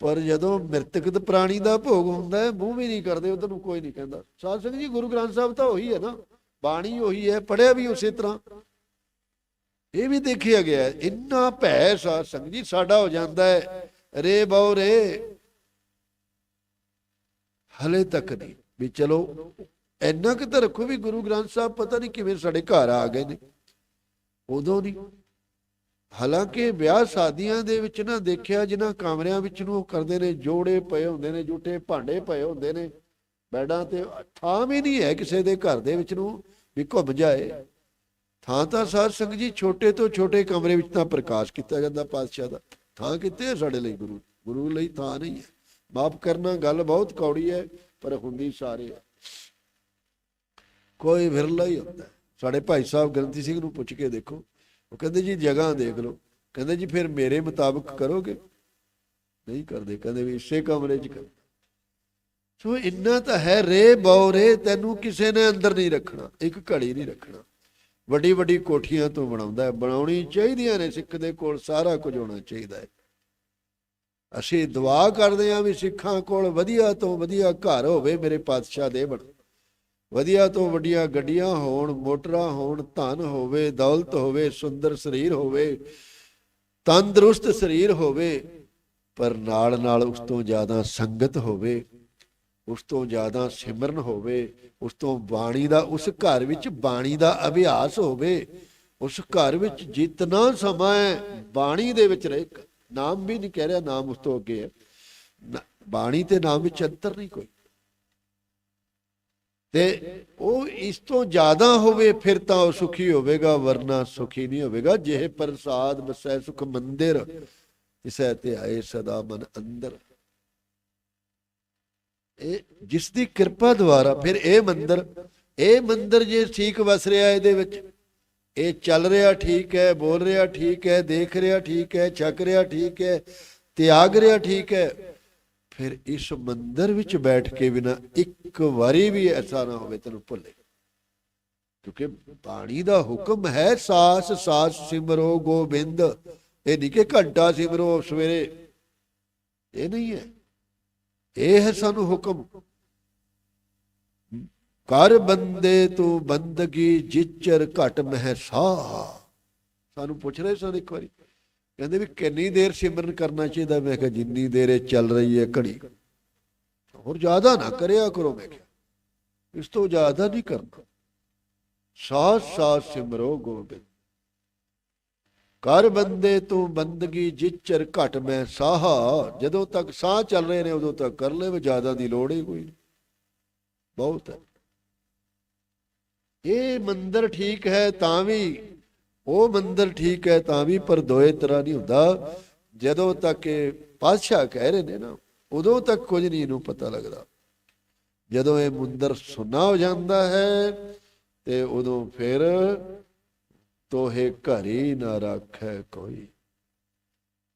ਪਰ ਜਦੋਂ ਮ੍ਰਿਤਕਤ ਪ੍ਰਾਣੀ ਦਾ ਭੋਗ ਹੁੰਦਾ ਮੂੰਹ ਵੀ ਨਹੀਂ ਕਰਦੇ, ਉਧਰ ਨੂੰ ਕੋਈ ਨਹੀਂ ਕਹਿੰਦਾ। ਸਾਧ ਸੰਗਤ ਜੀ, ਗੁਰੂ ਗ੍ਰੰਥ ਸਾਹਿਬ ਤਾਂ ਉਹੀ ਹੈ ਨਾ, ਬਾਣੀ ਉਹੀ ਹੈ ਪੜਿਆ ਵੀ ਉਸੇ ਤਰ੍ਹਾਂ। ਇਹ ਵੀ ਦੇਖਿਆ ਗਿਆ ਇੰਨਾ ਭੈ ਸਾਧ ਸੰਗਤ ਜੀ, ਸਾਡਾ ਹੋ ਜਾਂਦਾ ਹੈ, ਰੇ ਬਹੁ ਰੇ, ਹਲੇ ਤੱਕ ਨਹੀਂ, ਵੀ ਚਲੋ ਇੰਨਾ ਕਿ ਤਾਂ ਰੱਖੋ ਵੀ ਗੁਰੂ ਗ੍ਰੰਥ ਸਾਹਿਬ ਪਤਾ ਨਹੀਂ ਕਿਵੇਂ ਸਾਡੇ ਘਰ ਆ ਗਏ ਨੇ। ਉਦੋਂ ਨਹੀਂ ਹਾਲਾਂਕਿ ਵਿਆਹ ਸ਼ਾਦੀਆਂ ਦੇ ਵਿੱਚ ਨਾ ਦੇਖਿਆ, ਜਿਨ੍ਹਾਂ ਕਮਰਿਆਂ ਵਿੱਚ ਨੂੰ ਉਹ ਕਰਦੇ ਨੇ, ਜੋੜੇ ਪਏ ਹੁੰਦੇ ਨੇ, ਜੂਠੇ ਭਾਂਡੇ ਪਏ ਹੁੰਦੇ ਨੇ, ਬੈਡਾਂ ਤੇ ਥਾਂ ਵੀ ਨਹੀਂ ਹੈ ਕਿਸੇ ਦੇ ਘਰ ਦੇ ਵਿੱਚ ਨੂੰ ਵੀ ਘੁੰਮ ਜਾਏ। ਥਾਂ ਤਾਂ ਸਾਧ ਸੰਗਤ ਜੀ ਛੋਟੇ ਤੋਂ ਛੋਟੇ ਕਮਰੇ ਵਿੱਚ ਤਾਂ ਪ੍ਰਕਾਸ਼ ਕੀਤਾ ਜਾਂਦਾ ਪਾਤਸ਼ਾਹ ਦਾ। ਥਾਂ ਕਿੱਥੇ ਹੈ ਸਾਡੇ ਲਈ ਗੁਰੂ? ਗੁਰੂ ਲਈ ਥਾਂ ਨਹੀਂ ਹੈ। ਮਾਫ ਕਰਨਾ, ਗੱਲ ਬਹੁਤ ਕੌੜੀ ਹੈ, ਪਰ ਹੁੰਦੀ ਸਾਰੇ ਹੈ। ਕੋਈ ਵਿਰਲਾ ਹੀ ਹੁੰਦਾ ਸਾਡੇ ਭਾਈ ਸਾਹਿਬ ਗ੍ਰੰਥੀ ਸਿੰਘ ਨੂੰ ਪੁੱਛ ਕੇ ਦੇਖੋ। ਉਹ ਕਹਿੰਦੇ ਜੀ ਜਗ੍ਹਾ ਦੇਖ ਲਓ। ਕਹਿੰਦੇ ਜੀ ਫਿਰ ਮੇਰੇ ਮੁਤਾਬਕ ਕਰੋਗੇ? ਨਹੀਂ ਕਰਦੇ। ਕਹਿੰਦੇ ਵੀ ਇਸੇ ਕਮਰੇ 'ਚ ਕਰ। ਸੋ ਇੰਨਾ ਤਾਂ ਹੈ ਰੇ ਬੌਰੇ ਤੈਨੂੰ ਕਿਸੇ ਨੇ ਅੰਦਰ ਨਹੀਂ ਰੱਖਣਾ, ਇੱਕ ਘੜੀ ਨਹੀਂ ਰੱਖਣਾ। ਵੱਡੀ ਵੱਡੀ ਕੋਠੀਆਂ ਤੋਂ ਬਣਾਉਂਦਾ ਹੈ। ਬਣਾਉਣੀ ਚਾਹੀਦੀਆਂ ਨੇ ਸਿੱਖ ਦੇ ਕੋਲ, ਸਾਰਾ ਕੁਝ ਹੋਣਾ ਚਾਹੀਦਾ ਹੈ। ਅਸੀਂ ਦੁਆ ਕਰਦੇ ਹਾਂ ਵੀ ਸਿੱਖਾਂ ਕੋਲ ਵਧੀਆ ਤੋਂ ਵਧੀਆ ਘਰ ਹੋਵੇ, ਮੇਰੇ ਪਾਤਸ਼ਾਹ ਦੇ ਬਣ। ਵਧੀਆ ਤੋਂ ਵੱਡੀਆਂ ਗੱਡੀਆਂ ਹੋਣ, ਮੋਟਰਾਂ ਹੋਣ, ਧਨ ਹੋਵੇ, ਦੌਲਤ ਹੋਵੇ, ਸੁੰਦਰ ਸਰੀਰ ਹੋਵੇ, ਤੰਦਰੁਸਤ ਸਰੀਰ ਹੋਵੇ, ਪਰ ਨਾਲ ਨਾਲ ਉਸ ਤੋਂ ਜ਼ਿਆਦਾ ਸੰਗਤ ਹੋਵੇ, ਉਸ ਤੋਂ ਜ਼ਿਆਦਾ ਸਿਮਰਨ ਹੋਵੇ, ਉਸ ਤੋਂ ਬਾਣੀ ਦਾ, ਉਸ ਘਰ ਵਿੱਚ ਬਾਣੀ ਦਾ ਅਭਿਆਸ ਹੋਵੇ, ਉਸ ਘਰ ਵਿੱਚ ਜਿਤਨਾ ਸਮਾਂ ਹੈ, ਬਾਣੀ ਦੇ ਵਿੱਚ ਰਹੇ, ਨਾਮ ਵੀ ਨਹੀਂ ਕਹਿ ਰਿਹਾ, ਨਾਮ ਉਸ ਤੋਂ ਅੱਗੇ ਹੈ। ਨਾ- ਬਾਣੀ ਤੇ ਨਾਮ ਵਿੱਚ ਅੰਤਰ ਨਹੀਂ ਕੋਈ। ਤੇ ਉਹ ਇਸ ਤੋਂ ਜ਼ਿਆਦਾ ਹੋਵੇ, ਫਿਰ ਤਾਂ ਉਹ ਸੁਖੀ ਹੋਵੇਗਾ, ਵਰਨਾ ਸੁਖੀ ਨਹੀਂ ਹੋਵੇਗਾ। ਜਿਹੇ ਪ੍ਰਸਾਦ ਬਸੈ ਸੁਖ ਮੰਦਿਰ ਇਸੈ ਤੇ ਆਏ ਸਦਾ ਮਨ ਅੰਦਰ। ਇਹ ਜਿਸ ਦੀ ਕਿਰਪਾ ਦੁਆਰਾ ਫਿਰ ਇਹ ਮੰਦਿਰ ਇਹ ਮੰਦਿਰ ਜੇ ਠੀਕ ਵਸ ਰਿਹਾ ਇਹਦੇ ਵਿੱਚ, ਇਹ ਚੱਲ ਰਿਹਾ ਠੀਕ ਹੈ, ਬੋਲ ਰਿਹਾ ਠੀਕ ਹੈ, ਦੇਖ ਰਿਹਾ ਠੀਕ ਹੈ, ਛਕ ਰਿਹਾ ਠੀਕ ਹੈ, ਤਿਆਗ ਰਿਹਾ ਠੀਕ ਹੈ ਫਿਰ ਇਸ ਮੰਦਰ ਵਿੱਚ ਬੈਠ ਕੇ ਬਿਨਾ ਇੱਕ ਵਾਰੀ ਵੀ ਐਸਾ ਨਾ ਹੋਵੇ ਤੈਨੂੰ ਭੁੱਲੇ। ਕਿਉਂਕਿ ਬਾਣੀ ਦਾ ਹੁਕਮ ਹੈ, ਸਾਸ ਸਾਸ ਸਿਮਰੋ ਗੋਬਿੰਦ। ਇਹ ਨਹੀਂ ਕਿ ਘੰਟਾ ਸਿਮਰੋ ਸਵੇਰੇ। ਇਹ ਨਹੀਂ ਹੈ। ਇਹ ਹੈ ਸਾਨੂੰ ਹੁਕਮ। ਕਰ ਬੰਦੇ ਤੂੰ ਬੰਦਗੀ ਜਿਚਰ ਘਟ ਮਹਿ ਸਾਹ। ਸਾਨੂੰ ਪੁੱਛ ਰਹੇ ਸਨ ਇੱਕ ਵਾਰੀ। ਕਹਿੰਦੇ ਵੀ ਕਿੰਨੀ ਦੇਰ ਸਿਮਰਨ ਕਰਨਾ ਚਾਹੀਦਾ? ਮੈਂ ਕਿਹਾ, ਜਿੰਨੀ ਦੇਰ ਇਹ ਚੱਲ ਰਹੀ ਹੈ ਘੜੀ। ਹੋਰ ਜ਼ਿਆਦਾ ਨਾ ਕਰਿਆ ਕਰੋ, ਮੈਂ ਕਿਹਾ। ਇਸ ਤੋਂ ਜ਼ਿਆਦਾ ਨਹੀਂ ਕਰਨਾ। ਸਾਥ ਸਾਥ ਸਿਮਰੋ ਗੋਬਿੰਦ। ਕਰ ਬੰਦੇ ਤੂੰ ਬੰਦਗੀ ਜਿਚਰ ਘਟ ਮੈਂ ਸਾਹ। ਜਦੋਂ ਤੱਕ ਸਾਹ ਚੱਲ ਰਹੇ ਨੇ, ਉਦੋਂ ਤੱਕ ਕਰ ਲੈ ਜ਼ਿਆਦਾ ਦੀ ਲੋੜ ਹੀ ਕੋਈ ਬਹੁਤ ਹੈ। ਇਹ ਮੰਦਰ ਠੀਕ ਹੈ ਤਾਂ ਵੀ ਉਹ ਮੰਦਰ ਠੀਕ ਹੈ ਤਾਂ ਵੀ, ਪਰ ਦੋਏ ਤਰ੍ਹਾਂ ਨਹੀਂ ਹੁੰਦਾ। ਜਦੋਂ ਤੱਕ ਇਹ ਪਾਤਸ਼ਾਹ ਕਹਿ ਰਹੇ ਨੇ ਨਾ, ਉਦੋਂ ਤੱਕ ਕੁਝ ਨਹੀਂ ਇਹਨੂੰ ਪਤਾ ਲੱਗਦਾ। ਜਦੋਂ ਇਹ ਮੰਦਰ ਸੁਨਾ ਹੋ ਜਾਂਦਾ ਹੈ, ਤੇ ਉਦੋਂ ਫਿਰ ਤੋਹੇ ਘਰੀ ਨਾ ਰੱਖੈ ਕੋਈ।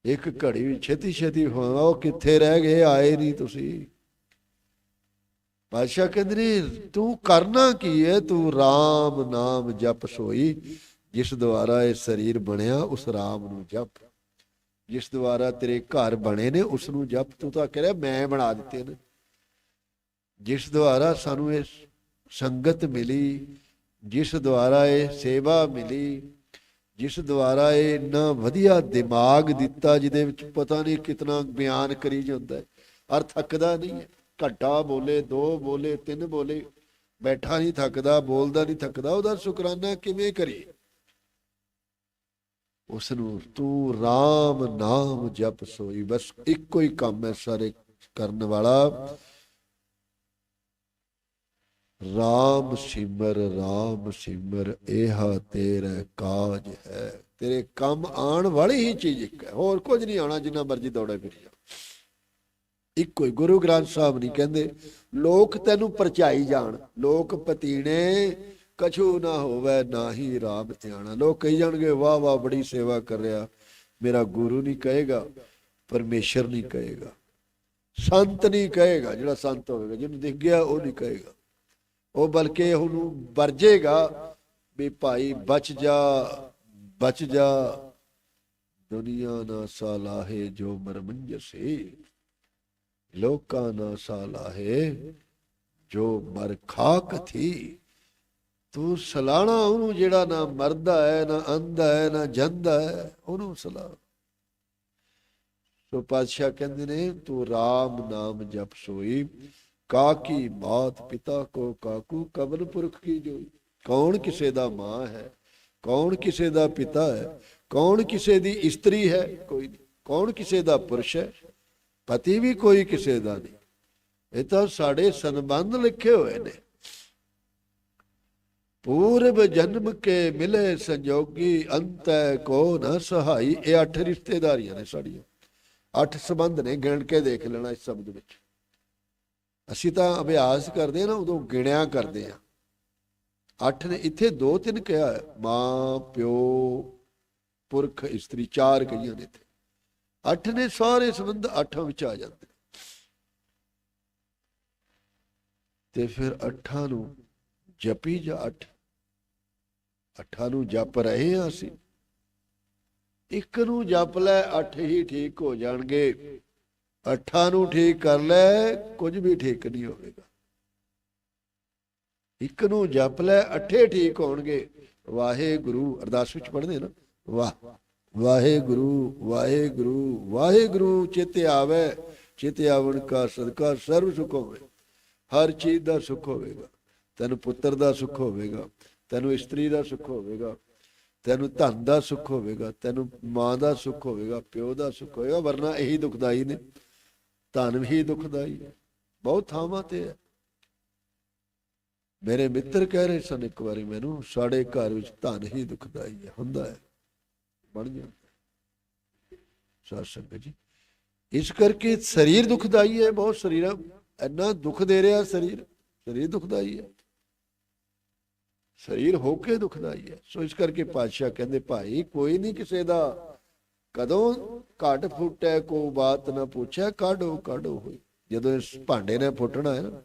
ਇੱਕ ਘੜੀ ਵੀ ਛੇਤੀ ਛੇਤੀ ਹੋਣਾ, ਉਹ ਕਿੱਥੇ ਰਹਿ ਗਏ, ਆਏ ਨਹੀਂ ਤੁਸੀਂ। ਪਾਤਸ਼ਾਹ ਕਹਿੰਦੇ ਨੇ, ਤੂੰ ਕਰਨਾ ਕੀ ਹੈ? ਤੂੰ RAM ਨਾਮ ਜਪ ਸੋਈ। ਜਿਸ ਦੁਆਰਾ ਇਹ ਸਰੀਰ ਬਣਿਆ, ਉਸ ਰਾਮ ਨੂੰ ਜਪ। ਜਿਸ ਦੁਆਰਾ ਤੇਰੇ ਘਰ ਬਣੇ ਨੇ, ਉਸ ਨੂੰ ਜਪ। ਤੂੰ ਤਾਂ ਕਹਿ ਰਿਹਾ, ਮੈਂ ਬਣਾ ਦਿੱਤੇ ਨੇ। ਜਿਸ ਦੁਆਰਾ ਸਾਨੂੰ ਇਹ ਸੰਗਤ ਮਿਲੀ, ਜਿਸ ਦੁਆਰਾ ਇਹ ਸੇਵਾ ਮਿਲੀ, ਜਿਸ ਦੁਆਰਾ ਇਹ ਇੰਨਾ ਵਧੀਆ ਦਿਮਾਗ ਦਿੱਤਾ, ਜਿਹਦੇ ਵਿੱਚ ਪਤਾ ਨਹੀਂ ਕਿਤਨਾ ਬਿਆਨ ਕਰੀ ਜਾਂਦਾ ਹੈ। ਔਰ ਥੱਕਦਾ ਨਹੀਂ ਹੈ। ਘੱਟਾ ਬੋਲੇ, ਦੋ ਬੋਲੇ, ਤਿੰਨ ਬੋਲੇ, ਬੈਠਾ ਨਹੀਂ ਥੱਕਦਾ, ਬੋਲਦਾ ਨਹੀਂ ਥੱਕਦਾ, ਉਹਦਾ ਸ਼ੁਕਰਾਨਾ ਕਿਵੇਂ ਕਰੀਏ? ਉਸ ਨੂੰ ਤੂੰ RAM ਨਾਮ ਜਪ ਸੋਈ। ਬਸ ਇੱਕੋ ਹੀ ਕੰਮ ਹੈ ਸਾਰੇ ਕਰਨ ਵਾਲਾ। RAM ਸਿਮਰ RAM ਸਿਮਰ ਇਹਾ ਤੇਰਾ ਕਾਜ ਹੈ। ਤੇਰੇ ਕੰਮ ਆਉਣ ਵਾਲੀ ਹੀ ਚੀਜ਼ ਇੱਕ ਹੈ। ਹੋਰ ਕੁਝ ਨਹੀਂ ਆਉਣਾ, ਜਿੰਨਾ ਮਰਜ਼ੀ ਦੌੜਾ ਫਿਰੀ ਜਾ ਇੱਕੋ ਹੀ ਗੁਰੂ ਗ੍ਰੰਥ ਸਾਹਿਬ ਨਹੀਂ ਕਹਿੰਦੇ, ਲੋਕ ਤੈਨੂੰ ਪਰਚਾਈ ਜਾਣ, ਲੋਕ ਪਤੀਣੇ ਕਛੂ ਨਾ ਹੋਵੇ, ਨਾ ਹੀ ਰਾਮ ਧਿਆਣਾ। ਲੋਕ ਕਹੀ ਜਾਣਗੇ, ਵਾਹ ਵਾਹ, ਬੜੀ ਸੇਵਾ ਕਰ ਰਿਹਾ। ਮੇਰਾ ਗੁਰੂ ਨਹੀਂ ਕਹੇਗਾ, ਪਰਮੇਸ਼ਰ ਨਹੀਂ ਕਹੇਗਾ। ਸੰਤ ਨਹੀਂ ਕਹੇਗਾ, ਜਿਹੜਾ ਸੰਤ ਹੋਵੇਗਾ, ਜਿਹਨੂੰ ਦਿਖ ਗਿਆ, ਉਹ ਨਹੀਂ ਕਹੇਗਾ। ਉਹ ਬਲਕਿ ਉਹਨੂੰ ਵਰਜੇਗਾ ਵੀ ਭਾਈ ਬਚ ਜਾ ਬਚ ਜਾ। ਦੁਨੀਆ ਨਾ ਸਾਲਾਹੇ ਜੋ ਮਰਮੰਜਸੇ ਲੋਕਾਂ ਨਾ ਸਾਲਾਹੇ ਜੋ ਮਰ ਖਾਕ ਥੀ। ਤੂੰ ਸਲਾਣਾ ਉਹਨੂੰ ਜਿਹੜਾ ਨਾ ਮਰਦਾ ਹੈ, ਨਾ ਅੰਧਾ ਹੈ, ਨਾ ਜੰਦਾ ਹੈ, ਉਹਨੂੰ ਸਲਾ ਸੋ ਪਾਤਸ਼ਾਹ ਕਹਿੰਦੇ ਨੇ, ਤੂੰ RAM ਨਾਮ ਜਪ ਸੋਈ ਕਾਕੀ ਮਾਤ ਪਿਤਾ ਕੋ ਕਾਕੂ ਕਬਲ ਪੁਰਖ ਕੀ ਜੋਈ? ਕੌਣ ਕਿਸੇ ਦਾ ਮਾਂ ਹੈ, ਕੌਣ ਕਿਸੇ ਦਾ ਪਿਤਾ ਹੈ, ਕੌਣ ਕਿਸੇ ਦੀ ਇਸਤਰੀ ਹੈ? ਕੋਈ ਕੌਣ ਕਿਸੇ ਦਾ ਪੁਰਸ਼ ਹੈ? ਪਤੀ ਵੀ ਕੋਈ ਕਿਸੇ ਦਾ ਨਹੀਂ। ਇਹ ਤਾਂ ਸਾਡੇ ਸੰਬੰਧ ਲਿਖੇ ਹੋਏ ਨੇ। ਪੂਰਬ ਜਨਮ ਕੇ ਮਿਲੇ ਸੰਜੋਗੀ, ਅੰਤੈ ਕੋ ਨ ਸਹਾਈ। ਇਹ ਅੱਠ ਰਿਸ਼ਤੇਦਾਰੀਆਂ ਨੇ ਸਾਡੀਆਂ। ਅੱਠ ਸੰਬੰਧ ਨੇ, ਗਿਣ ਕੇ ਦੇਖ ਲੈਣਾ ਇਸ ਸ਼ਬਦ ਵਿੱਚ। ਅਸੀਂ ਤਾਂ ਅਭਿਆਸ ਕਰਦੇ ਆ ਨਾ, ਉਦੋਂ ਗਿਣਿਆ ਕਰਦੇ ਆ ਅੱਠ ਨੇ ਇੱਥੇ ਦੋ ਤਿੰਨ ਕਿਹਾ ਮਾਂ, ਪਿਓ, ਪੁਰਖ, ਇਸਤਰੀ, ਚਾਰ ਕਹੀਆਂ ਨੇ ਇੱਥੇ। ਅੱਠ ਨੇ ਸਾਰੇ ਸੰਬੰਧ ਅੱਠਾਂ ਵਿੱਚ ਆ ਜਾਂਦੇ। ਤੇ ਫਿਰ ਅੱਠਾਂ ਨੂੰ ਜਪੀ ਜਾਂ ਅੱਠ? ਅੱਠਾਂ ਨੂੰ ਜਪ ਰਹੇ ਹਾਂ ਅਸੀਂ। ਇੱਕ ਨੂੰ ਜਪ ਲੈ, ਅੱਠ ਹੀ ਠੀਕ ਹੋ ਜਾਣਗੇ। ਅੱਠਾਂ ਨੂੰ ਠੀਕ ਕਰ ਲੈ, ਕੁਝ ਵੀ ਠੀਕ ਨਹੀਂ ਹੋਵੇਗਾ। ਇੱਕ ਨੂੰ ਜਪ ਲੈ, ਅੱਠੇ ਠੀਕ ਹੋਣਗੇ। ਵਾਹਿਗੁਰੂ, ਅਰਦਾਸ ਵਿੱਚ ਪੜ੍ਹਦੇ ਨਾ। ਵਾਹ, ਵਾਹਿਗੁਰੂ ਵਾਹਿਗੁਰੂ ਵਾਹਿਗੁਰੂ, ਚਿਤ ਆਵੇ, ਚਿਤ ਆਵਣ ਕਾ ਸਦਕਾ ਸਰਬ ਸੁਖ ਹੋਵੇ। ਹਰ ਚੀਜ਼ ਦਾ ਸੁਖ ਹੋਵੇਗਾ। ਤੈਨੂੰ ਪੁੱਤਰ ਦਾ ਸੁਖ ਹੋਵੇਗਾ। ਤੈਨੂੰ ਇਸਤਰੀ ਦਾ ਸੁੱਖ ਹੋਵੇਗਾ, ਤੈਨੂੰ ਧਨ ਦਾ ਸੁੱਖ ਹੋਵੇਗਾ, ਤੈਨੂੰ ਮਾਂ ਦਾ ਸੁੱਖ ਹੋਵੇਗਾ, ਪਿਓ ਦਾ ਸੁੱਖ ਹੋਵੇਗਾ, ਵਰਨਾ ਇਹੀ ਦੁਖਦਾਈ ਨੇ, ਧਨ ਵੀ ਦੁਖਦਾਈ ਬਹੁਤ ਥਾਵਾਂ ਤੇ ਹੈ। ਮੇਰੇ ਮਿੱਤਰ ਕਹਿ ਰਹੇ ਸਨ ਇੱਕ ਵਾਰੀ ਮੈਨੂੰ, ਸਾਡੇ ਘਰ ਵਿੱਚ ਧਨ ਹੀ ਦੁਖਦਾਈ ਹੈ, ਹੁੰਦਾ ਹੈ। ਬਣ ਜਾਂਦਾ ਸਾਧ ਸੰਗਤ ਜੀ, ਇਸ ਕਰਕੇ ਸਰੀਰ ਦੁਖਦਾਈ ਹੈ, ਬਹੁਤ ਸਰੀਰ, ਇੰਨਾ ਦੁੱਖ ਦੇ ਰਿਹਾ ਸਰੀਰ ਸਰੀਰ ਦੁਖਦਾਈ ਹੈ। ਸਰੀਰ ਹੋ ਕੇ ਦੁਖਦਾਈ ਹੈ। ਸੋ ਇਸ ਕਰਕੇ ਪਾਤਸ਼ਾਹ ਕਹਿੰਦੇ, ਭਾਈ, ਕੋਈ ਨਹੀਂ ਕਿਸੇ ਦਾ ਕਦੋਂ ਘਟ ਫੁੱਟੈ ਕੋ ਬਾਤ ਨਾ ਪੁੱਛੈ, ਕਾਢੋ ਕਾਢੋ ਹੋਈ। ਜਦੋਂ ਇਸ ਭਾਂਡੇ ਨੇ ਫੁੱਟਣਾ ਹੈ ਨਾ,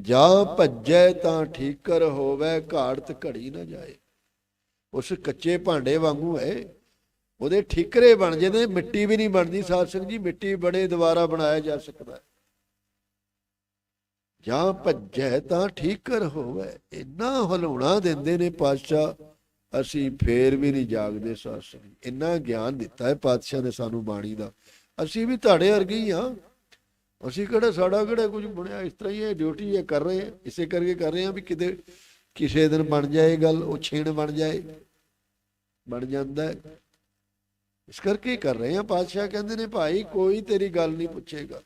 ਜਾਂ ਭੱਜੈ ਤਾਂ ਠੀਕਰ ਹੋਵੇ, ਘਾੜਤ ਘੜੀ ਨਾ ਜਾਏ। ਉਸ ਕੱਚੇ ਭਾਂਡੇ ਵਾਂਗੂ ਹੈ। ਉਹਦੇ ਠੀਕਰੇ ਬਣ ਜਾਂਦੇ ਮਿੱਟੀ ਵੀ ਨਹੀਂ ਬਣਦੀ, ਸਾਧ ਸੰਗਤ ਜੀ, ਮਿੱਟੀ ਬੜੇ ਦੁਬਾਰਾ ਬਣਾਇਆ ਜਾ ਸਕਦਾ ਹੈ। ਜਾਂ ਭੱਜੈ ਤਾਂ ਠੀਕਰ ਹੋਵੇ। ਇੰਨਾ ਹਲਾਉਣਾ ਦਿੰਦੇ ਨੇ ਪਾਤਸ਼ਾਹ। ਅਸੀਂ ਫੇਰ ਵੀ ਨਹੀਂ ਜਾਗਦੇ ਸਾਧ ਇੰਨਾ ਗਿਆਨ ਦਿੱਤਾ ਹੈ ਪਾਤਸ਼ਾਹ ਨੇ ਸਾਨੂੰ ਬਾਣੀ ਦਾ। ਅਸੀਂ ਵੀ ਤੁਹਾਡੇ ਵਰਗੇ ਹੀ ਆ ਅਸੀਂ ਕਿਹੜਾ ਸਾਡਾ ਕਿਹੜਾ ਕੁਝ ਬਣਿਆ? ਇਸ ਤਰ੍ਹਾਂ ਹੀ ਇਹ ਡਿਊਟੀ ਹੈ, ਕਰ ਰਹੇ ਹਾਂ। ਇਸੇ ਕਰਕੇ ਕਰ ਰਹੇ ਹਾਂ ਵੀ ਕਿਤੇ ਕਿਸੇ ਦਿਨ ਬਣ ਜਾਏ ਗੱਲ, ਉਹ ਛੇਣ ਬਣ ਜਾਏ। ਬਣ ਜਾਂਦਾ ਇਸ ਕਰਕੇ ਕਰ ਰਹੇ ਹਾਂ। ਪਾਤਸ਼ਾਹ ਕਹਿੰਦੇ ਨੇ, ਭਾਈ, ਕੋਈ ਤੇਰੀ ਗੱਲ ਨਹੀਂ ਪੁੱਛੇਗਾ।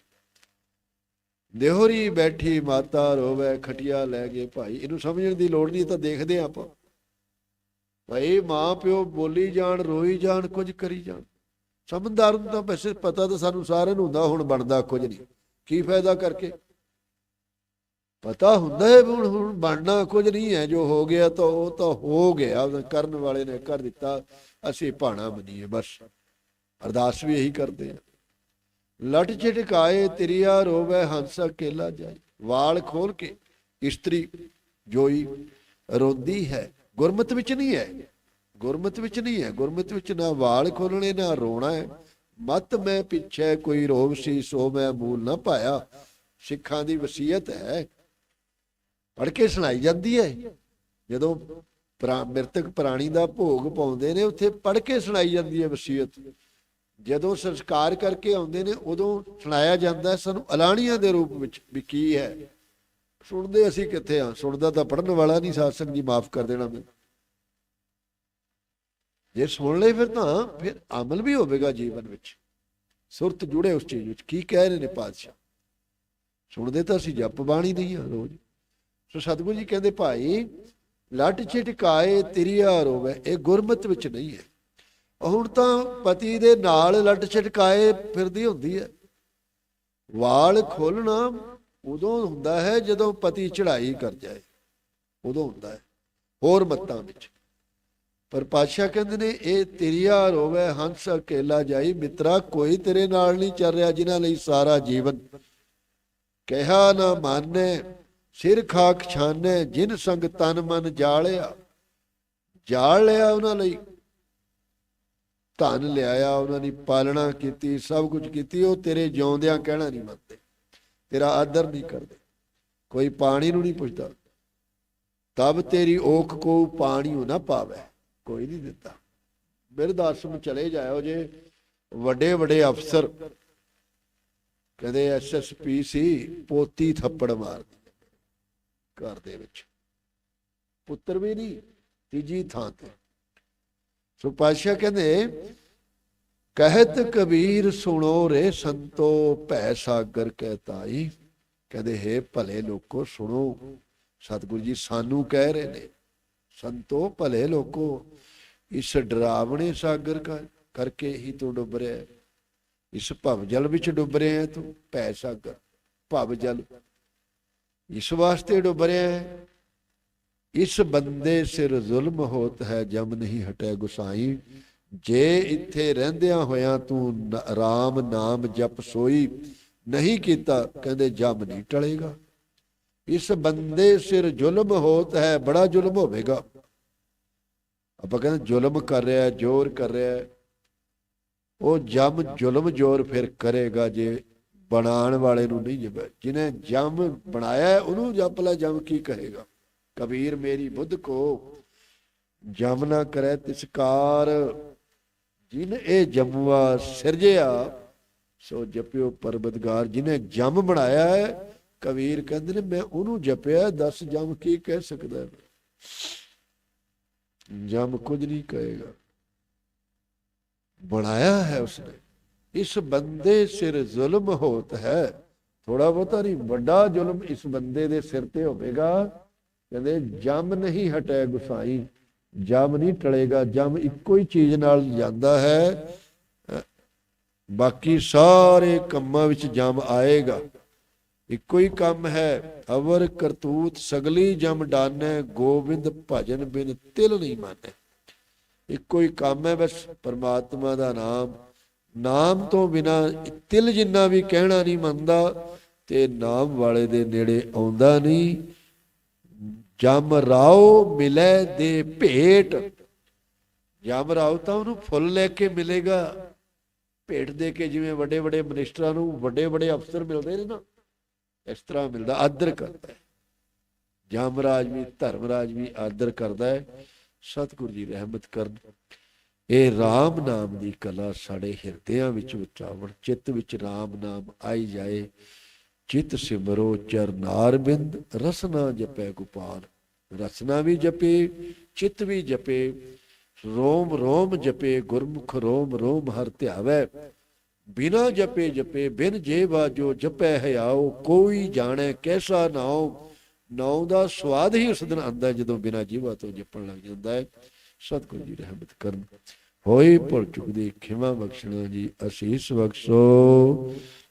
ਦੇਹੋਰੀ ਬੈਠੀ ਮਾਤਾ ਰੋਵੇ, ਖਟਿਆ ਲੈ ਗਏ ਭਾਈ। ਇਹਨੂੰ ਸਮਝਣ ਦੀ ਲੋੜ ਨਹੀਂ ਤਾਂ ਦੇਖਦੇ ਹਾਂ ਆਪਾਂ। ਭਾਈ, ਮਾਂ ਪਿਓ ਬੋਲੀ ਜਾਣ, ਰੋਈ ਜਾਣ, ਕੁਝ ਕਰੀ ਜਾਣ। ਸਮਝਦਾਰ ਨੂੰ ਤਾਂ ਵੈਸੇ ਪਤਾ ਤਾਂ ਸਾਨੂੰ ਸਾਰਿਆਂ ਨੂੰ ਹੁੰਦਾ, ਹੁਣ ਬਣਦਾ ਕੁਝ ਨਹੀਂ। ਕੀ ਫਾਇਦਾ ਕਰਕੇ? ਪਤਾ ਹੁੰਦਾ ਹੈ ਹੁਣ ਹੁਣ ਬਣਨਾ ਕੁਝ ਨਹੀਂ ਹੈ। ਜੋ ਹੋ ਗਿਆ ਤਾਂ ਉਹ ਤਾਂ ਹੋ ਗਿਆ। ਕਰਨ ਵਾਲੇ ਨੇ ਕਰ ਦਿੱਤਾ। ਅਸੀਂ ਭਾਣਾ ਮੰਨੀਏ ਬਸ। ਅਰਦਾਸ ਵੀ ਇਹੀ ਕਰਦੇ ਆ ਲਟ ਝਟਕਾਏ ਤੇਰੀਆ ਰੋਵੇ, ਹੰਸ ਅਕੇਲਾ ਜਾਏ। ਵਾਲ ਖੋਲ ਕੇ ਇਸਤਰੀ ਜੋਈ ਰੋਂਦੀ ਹੈ। ਗੁਰਮਤ ਵਿੱਚ ਨਹੀਂ ਹੈ। ਗੁਰਮਤ ਵਿੱਚ ਨਹੀਂ ਹੈ। ਗੁਰਮਤ ਵਿੱਚ ਨਾ ਵਾਲ ਖੋਲਣੇ ਨਾ ਰੋਣਾ ਹੈ। ਮਤ ਮੈਂ ਪਿੱਛੇ, ਕੋਈ ਰੋਗ ਸੀ, ਸੋ ਮੈਂ ਮੂਲ ਨਾ ਪਾਇਆ। ਸਿੱਖਾਂ ਦੀ ਵਸੀਅਤ ਹੈ। ਪੜ ਕੇ ਸੁਣਾਈ ਜਾਂਦੀ ਹੈ। ਜਦੋਂ ਮ੍ਰਿਤਕ ਪ੍ਰਾਣੀ ਦਾ ਭੋਗ ਪਾਉਂਦੇ ਨੇ, ਉੱਥੇ ਪੜ ਕੇ ਸੁਣਾਈ ਜਾਂਦੀ ਹੈ ਵਸੀਅਤ। ਜਦੋਂ ਸੰਸਕਾਰ ਕਰਕੇ ਆਉਂਦੇ ਨੇ, ਉਦੋਂ ਸੁਣਾਇਆ ਜਾਂਦਾ ਸਾਨੂੰ ਅਲਾਣੀਆਂ ਦੇ ਰੂਪ ਵਿੱਚ ਵੀ ਕੀ ਹੈ। ਸੁਣਦੇ ਅਸੀਂ ਕਿੱਥੇ ਆ? ਸੁਣਦਾ ਤਾਂ ਪੜਨ ਵਾਲਾ ਨਹੀਂ ਸਾਸੰਗ ਜੀ ਮਾਫ ਕਰ ਦੇਣਾ ਮੈਨੂੰ। ਜੇ ਸੁਣ ਲਈ ਫਿਰ ਤਾਂ ਫਿਰ ਅਮਲ ਵੀ ਹੋਵੇਗਾ ਜੀਵਨ ਵਿੱਚ। ਸੁਰਤ ਜੁੜੇ ਉਸ ਚੀਜ਼ ਵਿੱਚ। ਕੀ ਕਹਿ ਰਹੇ ਨੇ ਪਾਤਸ਼ਾਹ? ਸੁਣਦੇ ਤਾਂ ਅਸੀਂ ਜਪ ਬਾਣੀ ਨਹੀਂ ਆ ਰੋਜ਼। ਸੋ ਸਤਿਗੁਰੂ ਜੀ ਕਹਿੰਦੇ, ਭਾਈ ਲੱਟ ਛਿਟਕਾਏ ਤੇਰੀਆ ਰੋਵੇ, ਇਹ ਗੁਰਮਤ ਵਿੱਚ ਨਹੀਂ ਹੈ। ਹੁਣ ਤਾਂ ਪਤੀ ਦੇ ਨਾਲ ਲੱਟ ਛਿਟਕਾਏ ਫਿਰਦੀ ਹੁੰਦੀ ਹੈ। ਵਾਲ ਖੋਲਣਾ ਉਦੋਂ ਹੁੰਦਾ ਹੈ ਜਦੋਂ ਪਤੀ ਚੜ੍ਹਾਈ ਕਰ ਜਾਏ। ਉਦੋਂ ਹੁੰਦਾ ਹੈ, ਹੋਰ ਮੱਤਾਂ ਵਿੱਚ। ਪਰ ਪਾਤਸ਼ਾਹ ਕਹਿੰਦੇ ਨੇ, ਇਹ ਤੇਰੀਆ ਰੋਵੇ ਹੰਸ ਅਕੇਲਾ ਜਾਈ, ਮਿੱਤਰਾ ਕੋਈ ਤੇਰੇ ਨਾਲ ਨਹੀਂ ਚੱਲ ਰਿਹਾ ਜਿਨ੍ਹਾਂ ਲਈ ਸਾਰਾ ਜੀਵਨ। ਕਿਹਾ ਨਾ ਮਾਨੇ, ਸਿਰ ਖਾਕ ਛਾਨੇ, ਜਿਨ ਸੰਗ ਤਨ ਮਨ ਜਾਲਿਆ। ਜਾਲ ਲਿਆ ਉਹਨਾਂ ਲਈ। ਧਨ ਲਿਆਇਆ, ਉਹਨਾਂ ਦੀ ਪਾਲਣਾ ਕੀਤੀ, ਸਭ ਕੁਝ ਕੀਤੀ, ਉਹ ਤੇਰੇ ਜਿਉਂਦਿਆਂ ਕਹਿਣਾ ਨਹੀਂ ਮੰਨਦੇ। ਤੇਰਾ ਆਦਰ ਨਹੀਂ ਕਰਦੇ। ਕੋਈ ਪਾਣੀ ਨੂੰ ਨਹੀਂ ਪੁੱਛਦਾ। ਤਬ ਤੇਰੀ ਓਖ ਕੋ ਪਾਣੀ ਨਾ ਪਾਵੇ। ਕੋਈ ਨਹੀਂ ਦਿੱਤਾ। ਬਿਰਧ ਆਸ਼ਰਮ ਚਲੇ ਜਾਇਓ ਜੇ ਵੱਡੇ ਵੱਡੇ ਅਫਸਰ। ਕਹਿੰਦੇ ਐਸਐਸਪੀ ਸੀ, ਪੋਤੀ ਥੱਪੜ ਮਾਰਦੀ ਘਰ ਦੇ ਵਿੱਚ। ਪੁੱਤਰ ਵੀ ਨਹੀਂ, ਤੀਜੀ ਥਾਂ ਤੇ। ਸੋ ਪਾਸ਼ਾ ਕਹਿੰਦੇ, ਕਹਿਤ ਕਬੀਰ ਸੁਣੋ ਰੇ ਸੰਤੋ, ਭੈ ਸਾਗਰ ਕਹਤਾਈ ਕਹਿੰਦੇ, ਹੈ ਭਲੇ ਲੋਕੋ, ਸੁਣੋ। ਸਤਿਗੁਰੂ ਜੀ ਸਾਨੂੰ ਕਹਿ ਰਹੇ ਨੇ, ਸੰਤੋ, ਭਲੇ ਲੋਕੋ, ਇਸ ਡਰਾਵਣੇ ਸਾਗਰ ਕਰ ਕਰਕੇ ਹੀ ਤੂੰ ਡੁੱਬ ਰਿਹਾ ਇਸ ਭਵ ਜਲ ਵਿੱਚ ਡੁੱਬ ਰਿਹਾ ਤੂੰ, ਭੈ ਸਾਗਰ, ਭਵ ਜਲ। ਇਸ ਵਾਸਤੇ ਡੁੱਬ ਰਿਹਾ ਹੈ। ਇਸ ਬੰਦੇ ਸਿਰ ਜ਼ੁਲਮ ਹੋਤ ਹੈ, ਜਮ ਨਹੀਂ ਹਟੇ ਗੁਸਾਈ। ਜੇ ਇੱਥੇ ਰਹਿੰਦਿਆਂ ਹੋਇਆਂ ਤੂੰ ਨ- ਰਾਮ ਨਾਮ ਜਪ ਸੋਈ ਨਹੀਂ ਕੀਤਾ, ਕਹਿੰਦੇ ਜਮ ਨਹੀਂ ਟਲੇਗਾ। ਇਸ ਬੰਦੇ ਸਿਰ ਜ਼ੁਲਮ ਹੋਤ ਹੈ, ਬੜਾ ਜ਼ੁਲਮ ਹੋਵੇਗਾ। ਆਪਾਂ ਕਹਿੰਦੇ ਜ਼ੁਲਮ ਕਰ ਰਿਹਾ, ਜ਼ੋਰ ਕਰ ਰਿਹਾ। ਉਹ ਜਮ ਜ਼ੁਲਮ ਜ਼ੋਰ ਫਿਰ ਕਰੇਗਾ ਜੇ ਬਣਾਉਣ ਵਾਲੇ ਨੂੰ ਨਹੀਂ ਜਪੇ ਜਿਹਨੇ ਜਮ ਬਣਾਇਆ, ਉਹਨੂੰ ਜਪ ਲੈ, ਜਮ ਕੀ ਕਹੇਗਾ ਕਬੀਰ ਮੇਰੀ ਬੁੱਧ ਕੋ, ਜਮ ਨਾ ਕਰੇ ਤਿਸਕਾਰ ਜਿਨ ਇਹ ਜਮਵਾ ਸਿਰਜਿਆ, ਸੋ ਜਪਿਓ ਪਰਬਤਗਾਰ ਜਿਹਨੇ ਜਮ ਬਣਾਇਆ ਹੈ, ਕਬੀਰ ਕਹਿੰਦੇ ਨੇ, ਮੈਂ ਉਹਨੂੰ ਜਪਿਆ, ਦੱਸ ਜਮ ਕੀ ਕਹਿ ਸਕਦਾ ਹੈ? ਜਮ ਕੁਝ ਨਹੀਂ ਕਹੇਗਾ। ਬਣਾਇਆ ਹੈ ਉਸਨੇ। ਇਸ ਬੰਦੇ ਸਿਰ ਜ਼ੁਲਮ ਹੋਤ ਹੈ। ਥੋੜਾ ਬਹੁਤਾ ਨਹੀਂ, ਵੱਡਾ ਜ਼ੁਲਮ ਇਸ ਬੰਦੇ ਦੇ ਸਿਰ ਤੇ ਹੋਵੇਗਾ। ਕਹਿੰਦੇ, ਜਮ ਨਹੀਂ ਹਟੇ ਗੁਸਾਈ, ਜਮ ਨਹੀਂ ਟਲੇਗਾ, ਜਮ ਇੱਕੋ ਹੀ ਚੀਜ਼ ਨਾਲ ਜਾਂਦਾ ਹੈ, ਬਾਕੀ ਸਾਰੇ ਕੰਮਾਂ ਵਿੱਚ ਜਮ ਆਏਗਾ। ਇੱਕੋ ਹੀ ਕੰਮ ਹੈ, ਅਵਰ ਕਰਤੂਤ ਸਗਲੀ ਜਮ ਡਾਨੈ, ਗੋਬਿੰਦ ਭਜਨ ਬਿਨ ਤਿਲ ਨਹੀਂ ਮਾਨੈ। ਇੱਕੋ ਹੀ ਕੰਮ ਹੈ, ਬਸ ਪਰਮਾਤਮਾ ਦਾ ਨਾਮ। ਨਾਮ ਤੋਂ ਬਿਨਾ ਤਿਲ ਜਿੰਨਾ ਵੀ ਕਹਿਣਾ ਨਹੀਂ ਮੰਨਦਾ, ਤੇ ਨਾਮ ਵਾਲੇ ਦੇ ਨੇੜੇ ਆਉਂਦਾ ਨਹੀਂ। ਜਮ ਰਾਓ ਮਿਲੇ ਦੇ ਭੇਟ। ਜਮ ਰਾਓ ਤਾਂ ਉਹਨੂੰ ਫੁੱਲ ਲੈ ਕੇ ਮਿਲੇਗਾ। ਭੇਟ ਦੇ ਕੇ ਜਿਵੇਂ ਵੱਡੇ ਵੱਡੇ ਮਿਨਿਸਟਰਾਂ ਨੂੰ ਵੱਡੇ ਵੱਡੇ ਅਫਸਰ ਮਿਲਦੇ ਨੇ ਨਾ, ਇਸ ਤਰ੍ਹਾਂ ਮਿਲਦਾ, ਆਦਰ ਕਰਦਾ ਜਮ ਰਾਜ ਵੀ, ਧਰਮ ਰਾਜ ਵੀ ਆਦਰ ਕਰਦਾ ਹੈ। ਸਤਿਗੁਰੂ ਜੀ ਰਹਿਮਤ ਕਰਨ। ਇਹ RAM ਨਾਮ ਦੀ ਕਲਾ ਸਾਡੇ ਹਿਰਦਿਆਂ ਵਿੱਚ ਉਚਾਵਣ, ਚਿੱਤ ਵਿੱਚ RAM ਨਾਮ ਆਈ ਜਾਏ। ਚਿਤ ਸਿਮਰੋ ਚਰਨਾਰ ਬਿੰਦ, ਰਸਨਾ ਜਪੈ ਗੋਪਾਲ। ਰਸਨਾ ਵੀ ਜਪੇ, ਚਿਤ ਵੀ ਜਪੇ, ਰੋਮ ਰੋਮ ਜਪੇ, ਗੁਰਮੁਖ ਰੋਮ ਰੋਮ ਹਰ ਧਿਆਵੈ। ਬਿਨਾ ਜਪੇ ਜਪੇ, ਬਿਨ ਜੇਵਾ ਜੋ ਜਪੈ ਹਿਆਓ ਕੋਈ ਜਾਣੈ ਕੈਸਾ ਨਾਉ। ਨਾਉ ਦਾ ਸਵਾਦ ਹੀ ਉਸ ਦਿਨ ਆਂਦਾ ਜਦੋਂ ਬਿਨਾ ਜੀਵਾ ਤੋਂ ਜਪਣ ਲੱਗ ਜਾਂਦਾ ਹੈ। ਸਤਿਗੁਰੂ ਜੀ ਰਹਿਮਤ ਕਰਨ। ਹੋਈ ਭੁਲ ਚੁੱਕ ਖਿਮਾ ਬਖਸ਼ਣਾ ਜੀ, ਅਸੀਸ ਬਖਸ਼ੋ।